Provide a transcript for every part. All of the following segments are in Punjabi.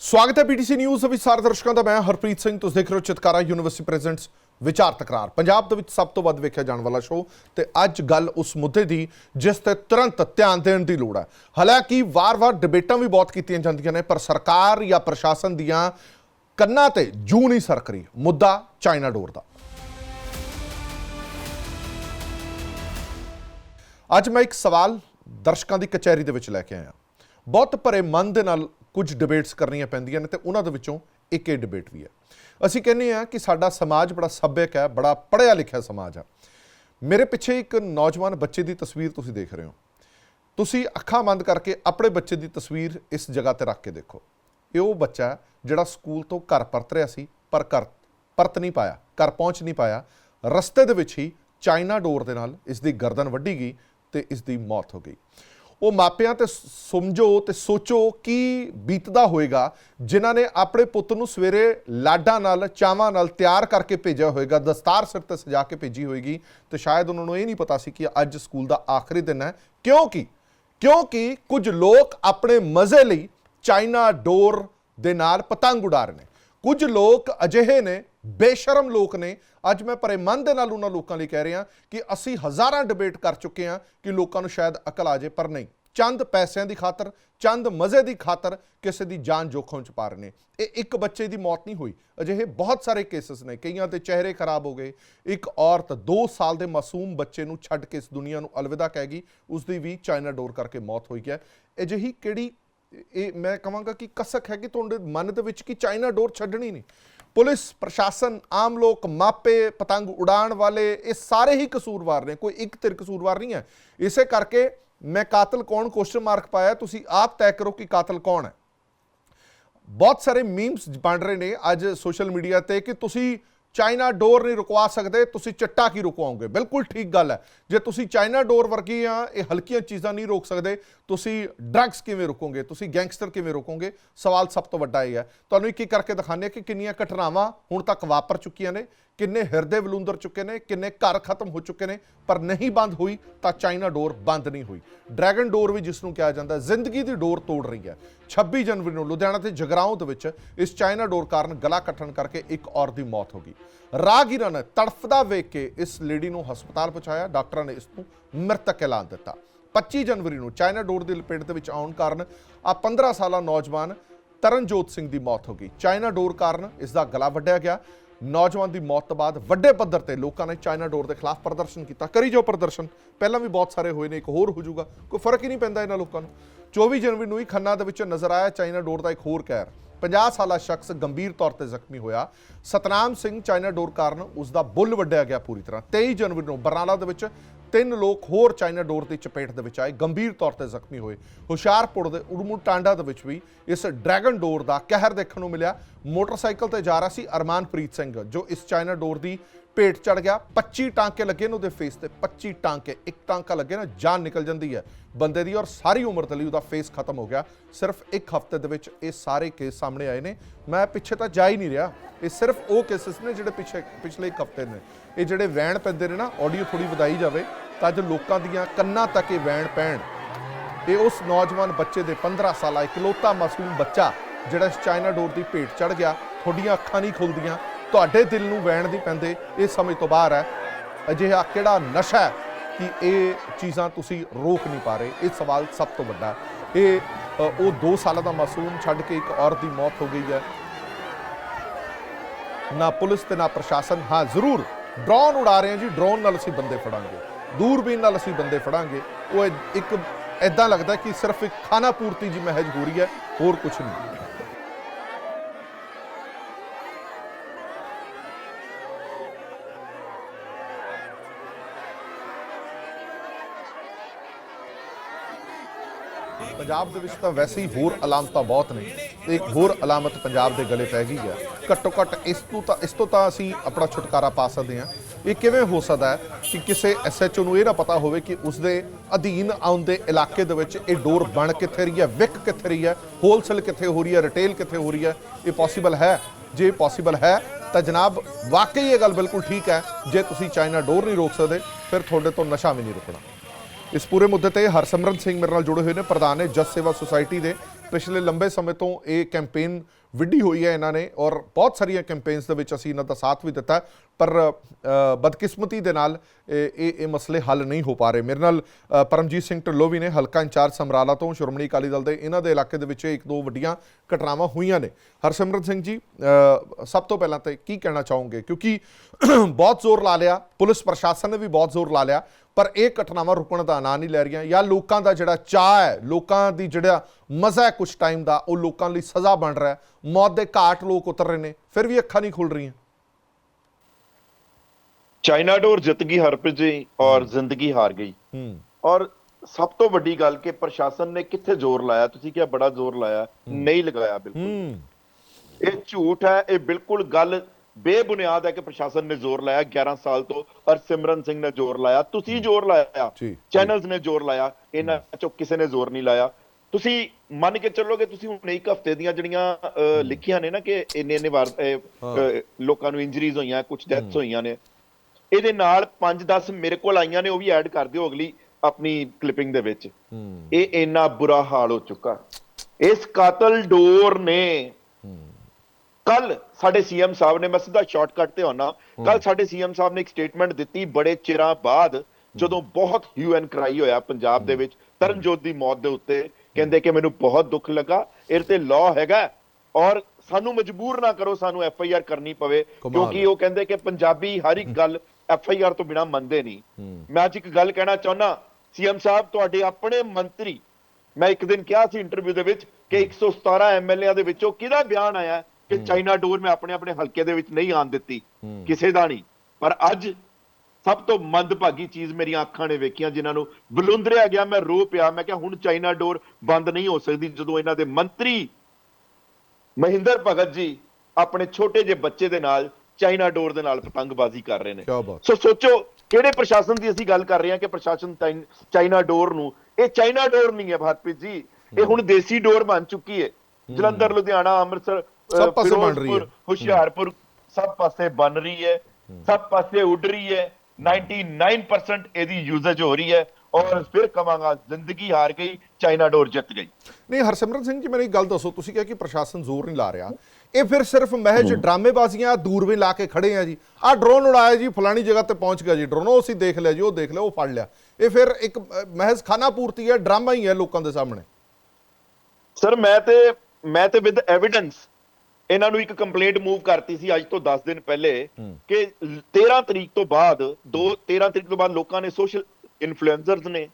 ਸਵਾਗਤ ਹੈ ਪੀਟੀਸੀ ਨਿਊਜ਼ ਵਿੱਚ ਸਾਰੇ ਦਰਸ਼ਕਾਂ ਦਾ। ਮੈਂ ਹਰਪ੍ਰੀਤ ਸਿੰਘ, ਤੁਸੀਂ ਦੇਖ ਰਹੇ ਹੋ ਚਿਤਕਾਰਾ ਯੂਨੀਵਰਸਿਟੀ ਪ੍ਰੈਜ਼ੈਂਟਸ ਵਿਚਾਰ ਤਕਰਾਰ। ਪੰਜਾਬ ਦੇ ਵਿੱਚ ਸਭ ਤੋਂ ਵੱਧ ਵੇਖਿਆ ਜਾਣ ਵਾਲਾ ਸ਼ੋਅ ਤੇ ਅੱਜ ਗੱਲ ਉਸ ਮੁੱਦੇ ਦੀ ਜਿਸ ਤੇ ਤੁਰੰਤ ਧਿਆਨ ਦੇਣ ਦੀ ਲੋੜ ਹੈ। ਹਾਲਾਂਕਿ ਵਾਰ-ਵਾਰ ਡਿਬੇਟਾਂ ਵੀ ਬਹੁਤ ਕੀਤੀਆਂ ਜਾਂਦੀਆਂ ਨੇ, ਪਰ ਸਰਕਾਰ ਜਾਂ ਪ੍ਰਸ਼ਾਸਨ ਦੀਆਂ ਕੰਨਾਂ ਤੇ ਜੂ ਨਹੀਂ ਸਰਕ ਰਹੀ। ਮੁੱਦਾ ਚਾਈਨਾ ਡੋਰ ਦਾ। ਅੱਜ ਮੈਂ ਇੱਕ ਸਵਾਲ ਦਰਸ਼ਕਾਂ ਦੀ ਕਚਹਿਰੀ ਦੇ ਵਿੱਚ ਲੈ ਕੇ ਆਇਆ। ਬਹੁਤ ਭਰੇ ਮਨ ਦੇ ਨਾਲ ਕੁਝ ਡਿਬੇਟਸ ਕਰਨੀਆਂ ਪੈਂਦੀਆਂ ਨੇ ਤੇ ਉਹਨਾਂ ਦੇ ਵਿੱਚੋਂ ਇੱਕ ਇਹ ਡਿਬੇਟ ਵੀ ਹੈ। ਅਸੀਂ ਕਹਿੰਦੇ ਆ ਕਿ ਸਾਡਾ ਸਮਾਜ ਬੜਾ ਸੱਭਿਅਕ ਹੈ, ਬੜਾ ਪੜ੍ਹਿਆ ਲਿਖਿਆ ਸਮਾਜ ਆ। ਮੇਰੇ ਪਿੱਛੇ ਇੱਕ ਨੌਜਵਾਨ ਬੱਚੇ ਦੀ ਤਸਵੀਰ ਤੁਸੀਂ ਦੇਖ ਰਹੇ ਹੋ। ਤੁਸੀਂ ਅੱਖਾਂ ਬੰਦ ਕਰਕੇ ਆਪਣੇ ਬੱਚੇ ਦੀ ਤਸਵੀਰ ਇਸ ਜਗ੍ਹਾ ਤੇ ਰੱਖ ਕੇ ਦੇਖੋ। ਇਹ ਉਹ ਬੱਚਾ ਜਿਹੜਾ ਸਕੂਲ ਤੋਂ ਘਰ ਪਰਤ ਰਿਹਾ ਸੀ, ਪਰ ਘਰ ਪਰਤ ਨਹੀਂ ਪਾਇਆ, ਘਰ ਪਹੁੰਚ ਨਹੀਂ ਪਾਇਆ। ਰਸਤੇ ਦੇ ਵਿੱਚ ਹੀ ਚਾਈਨਾ ਡੋਰ ਦੇ ਨਾਲ ਇਸ ਦੀ ਗਰਦਨ ਵੱਢੀ ਗਈ ਤੇ ਇਸ ਦੀ ਮੌਤ ਹੋ ਗਈ। ਉਹ ਮਾਪਿਆਂ ਤੇ ਸਮਝੋ ਤੇ ਸੋਚੋ ਕੀ ਬੀਤਦਾ ਹੋਏਗਾ, ਜਿਨ੍ਹਾਂ ਨੇ ਆਪਣੇ ਪੁੱਤ ਨੂੰ ਸਵੇਰੇ ਲਾਡਾਂ ਨਾਲ, ਚਾਵਾਂ ਨਾਲ ਤਿਆਰ ਕਰਕੇ ਭੇਜਿਆ ਹੋਏਗਾ, ਦਸਤਾਰ ਸਿਰ ਤੇ ਸਜਾ ਕੇ ਭੇਜੀ ਹੋਏਗੀ। ਤੇ ਸ਼ਾਇਦ ਉਹਨਾਂ ਨੂੰ ਇਹ ਨਹੀਂ ਪਤਾ ਸੀ ਕਿ ਅੱਜ ਸਕੂਲ ਦਾ ਆਖਰੀ ਦਿਨ ਹੈ। ਕਿਉਂਕਿ ਕਿਉਂਕਿ ਕੁਝ ਲੋਕ ਆਪਣੇ ਮਜ਼ੇ ਲਈ ਚਾਈਨਾ ਡੋਰ ਦੇ ਨਾਲ ਪਤੰਗ ਉਡਾ ਰਹੇ ਨੇ। ਕੁਝ ਲੋਕ ਅਜਿਹੇ ਨੇ, ਬੇਸ਼ਰਮ ਲੋਕ ਨੇ। ਅੱਜ ਮੈਂ ਭਰੇ ਮਨ ਦੇ ਨਾਲ ਉਹਨਾਂ ਲੋਕਾਂ ਲਈ ਕਹਿ ਰਿਹਾ ਕਿ ਅਸੀਂ ਹਜ਼ਾਰਾਂ ਡਿਬੇਟ ਕਰ ਚੁੱਕੇ ਹਾਂ ਕਿ ਲੋਕਾਂ ਨੂੰ ਸ਼ਾਇਦ ਅਕਲ ਆ ਜਾਏ, ਪਰ ਨਹੀਂ। ਚੰਦ ਪੈਸਿਆਂ ਦੀ ਖਾਤਰ, ਚੰਦ ਮਜ਼ੇ ਦੀ ਖਾਤਰ ਕਿਸੇ ਦੀ ਜਾਨ ਜੋਖਮ ਚ ਪਾ ਰਹੇ ਨੇ। ਇਹ ਇੱਕ ਬੱਚੇ ਦੀ ਮੌਤ ਨਹੀਂ ਹੋਈ, ਅਜਿਹੇ ਬਹੁਤ ਸਾਰੇ ਕੇਸਸ ਨੇ, ਕਈਆਂ ਦੇ ਚਿਹਰੇ ਖਰਾਬ ਹੋ ਗਏ। ਇੱਕ ਔਰਤ 2 ਸਾਲ ਦੇ ਮਾਸੂਮ ਬੱਚੇ ਨੂੰ ਛੱਡ ਕੇ ਇਸ ਦੁਨੀਆ ਨੂੰ ਅਲਵਿਦਾ ਕਹਿ ਗਈ ਉਸ ਦੀ ਵੀ ਚਾਈਨਾ ਡੋਰ ਕਰਕੇ ਮੌਤ ਹੋਈ ਹੈ ਅਜਿਹੀ ਕਿਹੜੀ, ਇਹ ਮੈਂ ਕਹਾਂਗਾ ਕਿ ਕਸਕ ਹੈ ਕਿ ਤੁਹਾਡੇ ਮਨ ਦੇ ਵਿੱਚ ਕਿ ਚਾਈਨਾ ਡੋਰ ਛੱਡਣੀ ਨਹੀਂ। ਪੁਲਿਸ, ਪ੍ਰਸ਼ਾਸਨ, ਆਮ ਲੋਕ, ਮਾਪੇ, ਪਤੰਗ ਉਡਾਣ ਵਾਲੇ, ਇਹ ਸਾਰੇ ਹੀ ਕਸੂਰਵਾਰ ਨੇ, ਕੋਈ ਇੱਕ ਤਿਰ ਕਸੂਰਵਾਰ ਨਹੀਂ ਹੈ। ਇਸੇ ਕਰਕੇ ਮੈਂ ਕਾਤਲ ਕੌਣ? ਕੁਐਸਚਨ ਮਾਰਕ ਪਾਇਆ। ਤੁਸੀਂ ਆਪ ਤੈਅ ਕਰੋ ਕਿ ਕਾਤਲ ਕੌਣ ਹੈ। ਬਹੁਤ ਸਾਰੇ ਮੀਮਸ ਬਣ ਰਹੇ ਨੇ ਅੱਜ ਸੋਸ਼ਲ ਮੀਡੀਆ ਤੇ ਕਿ ਤੁਸੀਂ ਚਾਈਨਾ ਡੋਰ ਨਹੀਂ ਰੁਕਵਾ ਸਕਦੇ, ਤੁਸੀਂ ਚਿੱਟਾ ਕੀ ਰੁਕਵਾਓਗੇ? ਬਿਲਕੁਲ ਠੀਕ ਗੱਲ ਹੈ। ਜੇ ਤੁਸੀਂ ਚਾਈਨਾ ਡੋਰ ਵਰਗੀਆਂ ਇਹ ਹਲਕੀਆਂ ਚੀਜ਼ਾਂ ਨਹੀਂ ਰੋਕ ਸਕਦੇ, ਤੁਸੀਂ ਡਰੱਗਸ ਕਿਵੇਂ ਰੋਕੋਗੇ? ਤੁਸੀਂ ਗੈਂਗਸਟਰ ਕਿਵੇਂ ਰੋਕੋਗੇ? ਸਵਾਲ ਸਭ ਤੋਂ ਵੱਡਾ ਇਹ ਹੈ। ਤੁਹਾਨੂੰ ਇੱਕ ਇੱਕ ਕਰਕੇ ਦਿਖਾਣੇ ਕਿ ਕਿੰਨੀਆਂ ਘਟਨਾਵਾਂ ਹੁਣ ਤੱਕ ਵਾਪਰ ਚੁੱਕੀਆਂ ਨੇ, ਕਿੰਨੇ ਹਿਰਦੇ ਵਲੂੰਦਰ ਚੁੱਕੇ ਨੇ, ਕਿੰਨੇ ਘਰ ਖਤਮ ਹੋ ਚੁੱਕੇ ਨੇ, ਪਰ ਨਹੀਂ ਬੰਦ ਹੋਈ ਤਾਂ ਚਾਈਨਾ ਡੋਰ ਬੰਦ ਨਹੀਂ ਹੋਈ। ਡਰੈਗਨ ਡੋਰ ਵੀ ਜਿਸ ਨੂੰ ਕਿਹਾ ਜਾਂਦਾ, ਜ਼ਿੰਦਗੀ ਦੀ ਡੋਰ ਤੋੜ ਰਹੀ ਹੈ। 26 ਜਨਵਰੀ ਨੂੰ ਲੁਧਿਆਣਾ ਤੇ ਜਗਰਾਉਂ ਦੇ ਵਿੱਚ ਇਸ ਚਾਈਨਾ ਡੋਰ ਕਾਰਨ ਗਲਾ ਕੱਟਣ ਕਰਕੇ ਇੱਕ ਔਰਤ ਦੀ ਮੌਤ ਹੋ ਗਈ। ਰਾਹਗੀਰਾਂ ਨੇ ਤੜਫਦਾ ਵੇਖ ਕੇ ਇਸ ਲੇਡੀ ਨੂੰ ਹਸਪਤਾਲ ਪਹੁੰਚਾਇਆ। ਡਾਕਟਰਾਂ ਨੇ ਇਸ ਨੂੰ ਮ੍ਰਿਤਕ ਐਲਾਨ ਦਿੱਤਾ। 25 ਜਨਵਰੀ ਨੂੰ ਚਾਈਨਾ ਡੋਰ ਦੇ ਲਪੇਟ ਦੇ ਵਿੱਚ ਆਉਣ ਕਾਰਨ ਆ 15 ਸਾਲਾ ਨੌਜਵਾਨ ਤਰਨਜੋਤ ਸਿੰਘ ਦੀ ਮੌਤ ਹੋ ਗਈ। ਚਾਈਨਾ ਡੋਰ ਕਾਰਨ ਇਸ ਦਾ ਗਲਾ ਵੱਢਿਆ ਗਿਆ। ਨੌਜਵਾਨ ਦੀ ਮੌਤ ਤੋਂ ਬਾਅਦ ਵੱਡੇ ਪੱਧਰ ਤੇ ਲੋਕਾਂ ਨੇ ਚਾਈਨਾ ਡੋਰ ਦੇ ਖਿਲਾਫ ਪ੍ਰਦਰਸ਼ਨ ਕੀਤਾ। ਕਰੀ ਜੋ ਪ੍ਰਦਰਸ਼ਨ। ਪਹਿਲਾਂ ਵੀ ਬਹੁਤ ਸਾਰੇ ਹੋਏ ਨੇ, ਇੱਕ ਹੋਰ ਹੋ ਜਾਊਗਾ। ਕੋਈ ਫ਼ਰਕ ਹੀ ਨਹੀਂ ਪੈਂਦਾ ਇਹਨਾਂ ਲੋਕਾਂ ਨੂੰ। 24 ਜਨਵਰੀ ਨੂੰ ਹੀ ਖੰਨਾ ਦੇ ਵਿੱਚ ਨਜ਼ਰ ਆਇਆ ਚਾਈਨਾ ਡੋਰ ਦਾ ਇੱਕ ਹੋਰ ਕਹਿਰ। 50 ਸਾਲਾ ਸ਼ਖਸ ਗੰਭੀਰ ਤੌਰ ਤੇ ਜ਼ਖਮੀ ਹੋਇਆ। ਸਤਨਾਮ ਸਿੰਘ ਚਾਈਨਾ ਡੋਰ ਕਾਰਨ ਉਸ ਦਾ ਬੁੱਲ ਵੱਢਿਆ ਗਿਆ ਪੂਰੀ ਤਰ੍ਹਾਂ। 23 ਜਨਵਰੀ ਨੂੰ ਬਰਨਾਲਾ ਦੇ ਵਿੱਚ ਤਿੰਨ ਲੋਕ ਹੋਰ ਚਾਈਨਾ ਡੋਰ ਦੀ ਚਪੇਟ ਦੇ ਵਿੱਚ ਆਏ, ਗੰਭੀਰ ਤੌਰ ਤੇ ਜ਼ਖਮੀ ਹੋਏ। ਹੁਸ਼ਿਆਰਪੁਰ ਦੇ ਉੜਮੂ ਟਾਂਡਾ ਦੇ ਵਿੱਚ ਵੀ ਇਸ ਡਰੈਗਨ ਡੋਰ ਦਾ ਕਹਿਰ ਦੇਖਣ ਨੂੰ ਮਿਲਿਆ। ਮੋਟਰਸਾਈਕਲ ਤੇ ਜਾ ਰਿਹਾ ਸੀ ਅਰਮਾਨਪ੍ਰੀਤ ਸਿੰਘ, ਜੋ ਇਸ ਚਾਈਨਾ ਡੋਰ ਦੀ ਪੇਟ ਚੜ ਗਿਆ 25 ਟਾਂਕੇ ਲੱਗੇ ਨੇ ਉਹਦੇ ਫੇਸ ਤੇ 25 ਟਾਂਕੇ, ਇੱਕ ਟਾਂਕਾ ਲੱਗੇ ਨਾ, ਜਾਨ ਨਿਕਲ ਜਾਂਦੀ ਹੈ ਬੰਦੇ ਦੀ ਔਰ ਸਾਰੀ ਉਮਰ ਦੇ ਲਈ ਉਹਦਾ ਫੇਸ ਖਤਮ ਹੋ ਗਿਆ। ਸਿਰਫ ਇੱਕ ਹਫ਼ਤੇ ਦੇ ਵਿੱਚ ਇਹ ਸਾਰੇ ਕੇਸ ਸਾਹਮਣੇ ਆਏ ਨੇ। ਮੈਂ ਪਿੱਛੇ ਤਾਂ ਜਾ ਹੀ ਨਹੀਂ ਰਿਹਾ। ਇਹ ਸਿਰਫ ਉਹ ਕੇਸਸ ਨੇ ਜਿਹੜੇ ਪਿੱਛੇ, ਪਿਛਲੇ ਇੱਕ ਹਫ਼ਤੇ ਨੇ। ਇਹ ਜਿਹੜੇ ਵੈਣ ਪੈਂਦੇ ਨੇ ਨਾ ਆਡੀਓ ਥੋੜੀ ਵਧਾਈ ਜਾਵੇ ਤਾਂ ਜੋ ਲੋਕਾਂ ਦੀਆਂ ਕੰਨਾਂ ਤੱਕ ਇਹ ਵੈਣ ਪੈਣ। ਇਹ ਉਸ ਨੌਜਵਾਨ ਬੱਚੇ ਦੇ 15 ਸਾਲਾ, ਇਕਲੌਤਾ ਮਾਸੂਮ ਬੱਚਾ ਜਿਹੜਾ ਚਾਈਨਾ ਡੋਰ ਦੀ ਭੇਟ ਚੜ ਗਿਆ, ਤੁਹਾਡੀਆਂ ਅੱਖਾਂ ਨਹੀਂ ਖੁੱਲਦੀਆਂ। ਤੁਹਾਡੇ ਦਿਲ ਨੂੰ ਵਹਿਣ ਦੀ ਪੈਂਦੇ, ਇਹ ਸਮਝ ਤੋਂ ਬਾਹਰ ਹੈ। ਅਜਿਹਾ ਕਿਹੜਾ ਨਸ਼ਾ ਹੈ ਕਿ ਇਹ ਚੀਜ਼ਾਂ ਤੁਸੀਂ ਰੋਕ ਨਹੀਂ ਪਾ ਰਹੇ? ਇਹ ਸਵਾਲ ਸਭ ਤੋਂ ਵੱਡਾ ਇਹ ਉਹ 2 ਸਾਲਾਂ ਦਾ ਮਾਸੂਮ ਛੱਡ ਕੇ ਇੱਕ ਔਰਤ ਦੀ ਮੌਤ ਹੋ ਗਈ ਹੈ। ਨਾ ਪੁਲਿਸ ਤੇ ਨਾ ਪ੍ਰਸ਼ਾਸਨ। ਹਾਂ, ਜ਼ਰੂਰ। ਡਰੋਨ ਉਡਾ ਰਹੇ ਹਾਂ ਜੀ। ਡਰੋਨ ਨਾਲ ਅਸੀਂ ਬੰਦੇ ਫੜਾਂਗੇ। ਦੂਰਬੀਨ ਨਾਲ ਅਸੀਂ ਬੰਦੇ ਫੜਾਂਗੇ। ਉਹ ਇ- ਇੱਕ ਐਦਾਂ ਲੱਗਦਾ ਕਿ ਸਿਰਫ ਇੱਕ ਖਾਣਾ ਪੂਰਤੀ ਜੀ ਮਹਿਜ ਹੋ ਰਹੀ ਹੈ। ਹੋਰ ਕੁਝ ਨਹੀਂ। ਪੰਜਾਬ ਦੇ ਵਿੱਚ ਤਾਂ ਵੈਸੇ ਹੀ ਹੋਰ ਅਲਾਮਤਾਂ ਬਹੁਤ ਨੇ ਤੇ ਇੱਕ ਹੋਰ ਅਲਾਮਤ ਪੰਜਾਬ ਦੇ ਗਲੇ ਪੈ ਗਈ ਹੈ। ਘੱਟੋ ਘੱਟ ਇਸ ਤੋਂ ਤਾਂ ਇਸ ਤੋਂ ਤਾਂ ਅਸੀਂ ਆਪਣਾ ਛੁਟਕਾਰਾ ਪਾ ਸਕਦੇ ਹਾਂ। ਇਹ ਕਿਵੇਂ ਹੋ ਸਕਦਾ ਹੈ ਕਿ ਕਿਸੇ ਐਸਐਚਓ ਨੂੰ ਇਹ ਨਾ ਪਤਾ ਹੋਵੇ ਕਿ ਉਸ ਦੇ ਅਧੀਨ ਆਉਂਦੇ ਇਲਾਕੇ ਦੇ ਵਿੱਚ ਇਹ ਡੋਰ ਬਣ ਕਿੱਥੇ ਰਹੀ ਹੈ, ਵਿਕ ਕਿੱਥੇ ਰਹੀ ਹੈ, ਹੋਲਸੇਲ ਕਿੱਥੇ ਹੋ ਰਹੀ ਹੈ ਰਿਟੇਲ ਕਿੱਥੇ ਹੋ ਰਹੀ ਹੈ, ਇਹ ਪੋਸੀਬਲ ਹੈ? ਜੇ ਪੋਸੀਬਲ ਹੈ, ਤਾਂ ਜਨਾਬ ਵਾਕਈ ਇਹ ਗੱਲ ਬਿਲਕੁਲ ਠੀਕ ਹੈ। ਜੇ ਤੁਸੀਂ ਚਾਈਨਾ ਡੋਰ ਨਹੀਂ ਰੋਕ ਸਕਦੇ, ਫਿਰ ਤੁਹਾਡੇ ਤੋਂ ਨਸ਼ਾ ਵੀ ਨਹੀਂ ਰੁਕਣਾ। ਇਸ ਪੂਰੇ ਮੁੱਦੇ ਤੇ ਹਰਸਿਮਰਨ ਸਿੰਘ ਮੇਰੇ ਨਾਲ ਜੁੜੇ ਹੋਏ ਨੇ, ਪ੍ਰਧਾਨ ਨੇ ਜਸ ਸੇਵਾ ਸੁਸਾਇਟੀ ਦੇ। ਪਿਛਲੇ ਲੰਬੇ ਸਮੇਂ ਤੋਂ ਇਹ ਕੈਂਪੇਨ ਵਿੱਢੀ ਹੋਈ ਹੈ ਇਹਨਾਂ ਨੇ ਔਰ ਬਹੁਤ ਸਾਰੀਆਂ ਕੈਂਪੇਨਸ ਦੇ ਵਿੱਚ ਅਸੀਂ ਇਹਨਾਂ ਦਾ ਸਾਥ ਵੀ ਦਿੱਤਾ ਪਰ ਬਦਕਿਸਮਤੀ ਦੇ ਨਾਲ ਇਹ ਇਹ ਇਹ ਮਸਲੇ ਹੱਲ ਨਹੀਂ ਹੋ ਪਾ ਰਹੇ। ਮੇਰੇ ਨਾਲ ਪਰਮਜੀਤ ਸਿੰਘ ਢਿੱਲੋਂ ਵੀ ਨੇ, ਹਲਕਾ ਇੰਚਾਰਜ ਸਮਰਾਲਾ ਤੋਂ, ਸ਼੍ਰੋਮਣੀ ਅਕਾਲੀ ਦਲ ਦੇ ਇਹਨਾਂ ਦੇ ਇਲਾਕੇ ਦੇ ਵਿੱਚ ਇੱਕ ਦੋ ਵੱਡੀਆਂ ਘਟਨਾਵਾਂ ਹੋਈਆਂ ਨੇ। ਹਰਸਿਮਰਤ ਸਿੰਘ ਜੀ ਸਭ ਤੋਂ ਪਹਿਲਾਂ ਤਾਂ ਕੀ ਕਹਿਣਾ ਚਾਹੋਗੇ? ਕਿਉਂਕਿ ਬਹੁਤ ਜ਼ੋਰ ਲਾ ਲਿਆ, ਪੁਲਿਸ ਪ੍ਰਸ਼ਾਸਨ ਨੇ ਵੀ ਬਹੁਤ ਜ਼ੋਰ ਲਾ ਲਿਆ, ਪਰ ਇਹ ਘਟਨਾਵਾਂ ਰੁਕਣ ਦਾ ਨਾਂ ਨਹੀਂ ਲੈ ਰਹੀਆਂ। ਜਾਂ ਲੋਕਾਂ ਦਾ ਜਿਹੜਾ ਚਾਹ ਹੈ, ਲੋਕਾਂ ਦੀ ਜਿਹੜਾ ਮਜ਼ਾ ਹੈ ਕੁਝ ਟਾਈਮ ਦਾ, ਉਹ ਲੋਕਾਂ ਲਈ ਸਜ਼ਾ ਬਣ ਰਿਹਾ ਮੌਤ ਦੇ ਘਾਟ ਲੋਕ ਉਤਰ ਰਹੇ ਨੇ ਫਿਰ ਵੀ ਅੱਖਾਂ ਨਹੀਂ ਖੁੱਲ ਰਹੀਆਂ ਚਾਈਨਾ ਡੋਰ ਜਿੱਤ ਗਈ ਹਰਪ੍ਰੀਤ ਜੀ ਔਰ ਜ਼ਿੰਦਗੀ ਹਾਰ ਗਈ ਹੂੰ ਔਰ ਸਭ ਤੋਂ ਵੱਡੀ ਗੱਲ ਕਿ ਪ੍ਰਸ਼ਾਸਨ ਨੇ ਕਿੱਥੇ ਜ਼ੋਰ ਲਾਇਆ ਤੁਸੀਂ ਕਿਹਾ ਬੜਾ ਜ਼ੋਰ ਲਾਇਆ ਨਹੀਂ ਲਗਾਇਆ ਬਿਲਕੁਲ ਹੂੰ ਇਹ ਝੂਠ ਹੈ ਇਹ ਬਿਲਕੁਲ ਗੱਲ ਬੇਬੁਨਿਆਦ ਹੈ ਕਿ ਪ੍ਰਸ਼ਾਸਨ ਨੇ ਜ਼ੋਰ ਲਾਇਆ 11 ਸਾਲ ਤੋਂ ਔਰ ਸਿਮਰਨ ਸਿੰਘ ਨੇ ਜ਼ੋਰ ਲਾਇਆ ਤੁਸੀਂ ਜ਼ੋਰ ਲਾਇਆ ਜੀ, ਜੀ। ਚੈਨਲਸ ਨੇ ਜ਼ੋਰ ਲਾਇਆ ਇਹਨਾਂ ਚੋਂ ਕਿਸੇ ਨੇ ਜ਼ੋਰ ਨਹੀਂ ਲਾਇਆ ਤੁਸੀਂ ਮੰਨ ਕੇ ਚੱਲੋਗੇ ਤੁਸੀਂ ਹੁਣ ਇੱਕ ਹਫ਼ਤੇ ਦੀਆਂ ਜਿਹੜੀਆਂ ਲਿਖੀਆਂ ਨੇ ਨਾ ਕਿ ਇੰਨੇ ਇੰਨੇ ਵਾਰ ਲੋਕਾਂ ਨੂੰ ਇੰਜਰੀਜ਼ ਹੋਈਆਂ ਕੁਝ ਡੈਥਸ ਹੋਈਆਂ ਨੇ ਇਹਦੇ ਨਾਲ 5-10 ਮੇਰੇ ਕੋਲ ਆਈਆਂ ਨੇ ਉਹ ਵੀ ਐਡ ਕਰ ਦਿਓ ਅਗਲੀ ਆਪਣੀ ਕਲਿੱਪਿੰਗ ਦੇ ਵਿੱਚ। ਇਹ ਇੰਨਾ ਬੁਰਾ ਹਾਲ ਹੋ ਚੁੱਕਾ। ਇਸ ਕਾਤਲ ਡੋਰ ਨੇ ਕੱਲ ਸਾਡੇ ਸੀਐਮ ਸਾਹਿਬ ਨੇ ਮੈਂ ਸਿੱਧਾ ਸ਼ਾਰਟਕਟ ਤੇ ਆਉਣਾ ਕੱਲ ਸਾਡੇ ਸੀਐਮ ਸਾਹਿਬ ਨੇ ਇੱਕ ਸਟੇਟਮੈਂਟ ਦਿੱਤੀ ਬੜੇ ਚਿਰਾਂ ਬਾਅਦ ਜਦੋਂ ਬਹੁਤ ਹਿਊ ਐਨ ਕਰਾਈ ਹੋਇਆ ਪੰਜਾਬ ਦੇ ਵਿੱਚ ਤਰਨਜੋਤ ਦੀ ਮੌਤ ਦੇ ਉੱਤੇ ਕਹਿੰਦੇ ਕਿ ਮੈਨੂੰ ਬਹੁਤ ਦੁੱਖ ਲੱਗਾ ਇਹ ਤੇ ਲਾਅ ਹੈਗਾ ਔਰ ਸਾਨੂੰ ਮਜਬੂਰ ਨਾ ਕਰੋ ਸਾਨੂੰ ਐਫ ਆਈ ਆਰ ਕਰਨੀ ਪਵੇ ਕਿਉਂਕਿ। ਉਹ ਕਹਿੰਦੇ ਕਿ ਪੰਜਾਬੀ ਹਰ ਇੱਕ ਗੱਲ ਐਫ ਆਈ ਆਰ ਤੋਂ ਬਿਨਾ ਮੰਨਦੇ ਨਹੀਂ। ਮੈਂ ਅੱਜ ਇੱਕ ਗੱਲ ਕਹਿਣਾ ਚਾਹੁੰਦਾ ਸੀਐਮ ਸਾਹਿਬ ਤੁਹਾਡੇ ਆਪਣੇ ਮੰਤਰੀ ਮੈਂ ਇੱਕ ਦਿਨ ਕਿਹਾ ਸੀ ਇੰਟਰਵਿਊ ਦੇ ਵਿੱਚ ਕਿ 117 ਐਮਐਲਏਆਂ ਦੇ ਵਿੱਚੋਂ ਕਿਹਦਾ ਬਿਆਨ ਆਇਆ ਕਿ ਚਾਈਨਾ ਡੋਰ ਮੈਂ ਆਪਣੇ ਆਪਣੇ ਹਲਕੇ ਦੇ ਵਿੱਚ ਨਹੀਂ ਆਣ ਦਿੱਤੀ। ਕਿਸੇ ਦਾ ਨਹੀਂ ਪਰ ਅੱਜ ਸਭ ਤੋਂ ਮੰਦਭਾਗੀ ਚੀਜ਼ ਮੇਰੀਆਂ ਅੱਖਾਂ ਨੇ ਵੇਖੀਆਂ ਜਿਨ੍ਹਾਂ ਨੂੰ ਬਲੁੰਦਰਿਆ ਗਿਆ ਮੈਂ ਰੋ ਪਿਆ। ਮੈਂ ਕਿਹਾ ਹੁਣ ਚਾਈਨਾ ਡੋਰ ਬੰਦ ਨਹੀਂ ਹੋ ਸਕਦੀ ਜਦੋਂ ਇਹਨਾਂ ਦੇ ਮੰਤਰੀ ਮਹਿੰਦਰ ਭਗਤ ਜੀ ਆਪਣੇ ਛੋਟੇ ਜਿਹੇ ਬੱਚੇ ਦੇ ਨਾਲ ਚਾਈਨਾ ਡੋਰ ਦੇ ਨਾਲ ਪਤੰਗਬਾਜ਼ੀ ਕਰ ਰਹੇ ਨੇ। ਸੋ ਸੋਚੋ ਕਿਹੜੇ ਪ੍ਰਸ਼ਾਸਨ ਦੀ ਅਸੀਂ ਗੱਲ ਕਰ ਰਹੇ ਹਾਂ ਕਿ ਪ੍ਰਸ਼ਾਸਨ ਚਾਈਨ- ਡੋਰ ਨੂੰ ਇਹ ਚਾਈਨਾ ਡੋਰ ਨਹੀਂ ਹੈ ਭਾਰਤਪ੍ਰੀਤ ਜੀ ਇਹ ਹੁਣ ਦੇਸੀ ਡੋਰ ਬਣ ਚੁੱਕੀ ਹੈ। ਜਲੰਧਰ ਲੁਧਿਆਣਾ ਅੰਮ੍ਰਿਤਸਰ ਸਭ ਪਾਸੇ ਬਣ ਰਹੀ ਹੈ। ਹੁਸ਼ਿਆਰਪੁਰ ਸਭ ਪਾਸੇ ਬਣ ਰਹੀ ਹੈ। ਸਭ ਪਾਸੇ ਉੱਡ ਰਹੀ ਹੈ। 99% ਇਹਦੀ ਯੂਜ਼ੇਜ ਹੋ ਰਹੀ ਹੈ ਔਰ ਫਿਰ ਕਵਾਂਗਾ ਜ਼ਿੰਦਗੀ ਹਾਰ ਗਈ ਚਾਈਨਾ ਡੋਰ ਜਿੱਤ ਗਈ। ਨਹੀਂ ਹਰਸਿਮਰਤ ਸਿੰਘ ਜੀ ਮੈਨੂੰ ਇੱਕ ਗੱਲ ਦੱਸੋ ਤੁਸੀਂ ਕਿਹਾ ਕਿ ਪ੍ਰਸ਼ਾਸਨ ਜ਼ੋਰ ਨਹੀਂ ਲਾ ਰਿਹਾ। ਇਹ ਫਿਰ ਸਿਰਫ ਮਹਿਜ ਡਰਾਮੇਬਾਜ਼ੀਆਂ ਦੂਰਬੀਨ ਲਾ ਕੇ ਖੜੇ ਆ ਜੀ। ਆਹ ਡਰੋਨ ਉਡਾਇਆ ਜੀ ਫਲਾਣੀ ਜਗ੍ਹਾ ਤੇ ਪਹੁੰਚ ਗਿਆ ਜੀ। ਡਰੋਨ ਉਹ ਅਸੀਂ ਦੇਖ ਲਿਆ ਜੀ ਉਹ ਦੇਖ ਲਿਆ ਉਹ ਫੜ ਲਿਆ। ਇਹ ਫਿਰ ਇੱਕ ਮਹਿਜ਼ ਖਾਨਾ ਪੂਰਤੀ ਹੈ ਡਰਾਮਾ ਹੀ ਹੈ ਲੋਕਾਂ ਦੇ ਸਾਹਮਣੇ। ਸਰ ਮੈਂ ਤੇ ਮੈਂ ਤੇ ਵਿਦ ਐਵੀਡੈਂਸ ਇਹਨਾਂ ਨੂੰ ਇੱਕ ਕੰਪਲੇਂਟ ਮੂਵ ਕਰਤੀ ਸੀ ਅੱਜ ਤੋਂ 10 ਦਿਨ ਪਹਿਲੇ ਕਿ 13 ਤਰੀਕ ਤੋਂ ਬਾਅਦ 2 13 ਤਰੀਕ ਤੋਂ ਬਾਅਦ ਲੋਕਾਂ ਨੇ ਸੋਸ਼ਲ ਇਨਫਲੂਐਂਸਰਸ ਨੇ।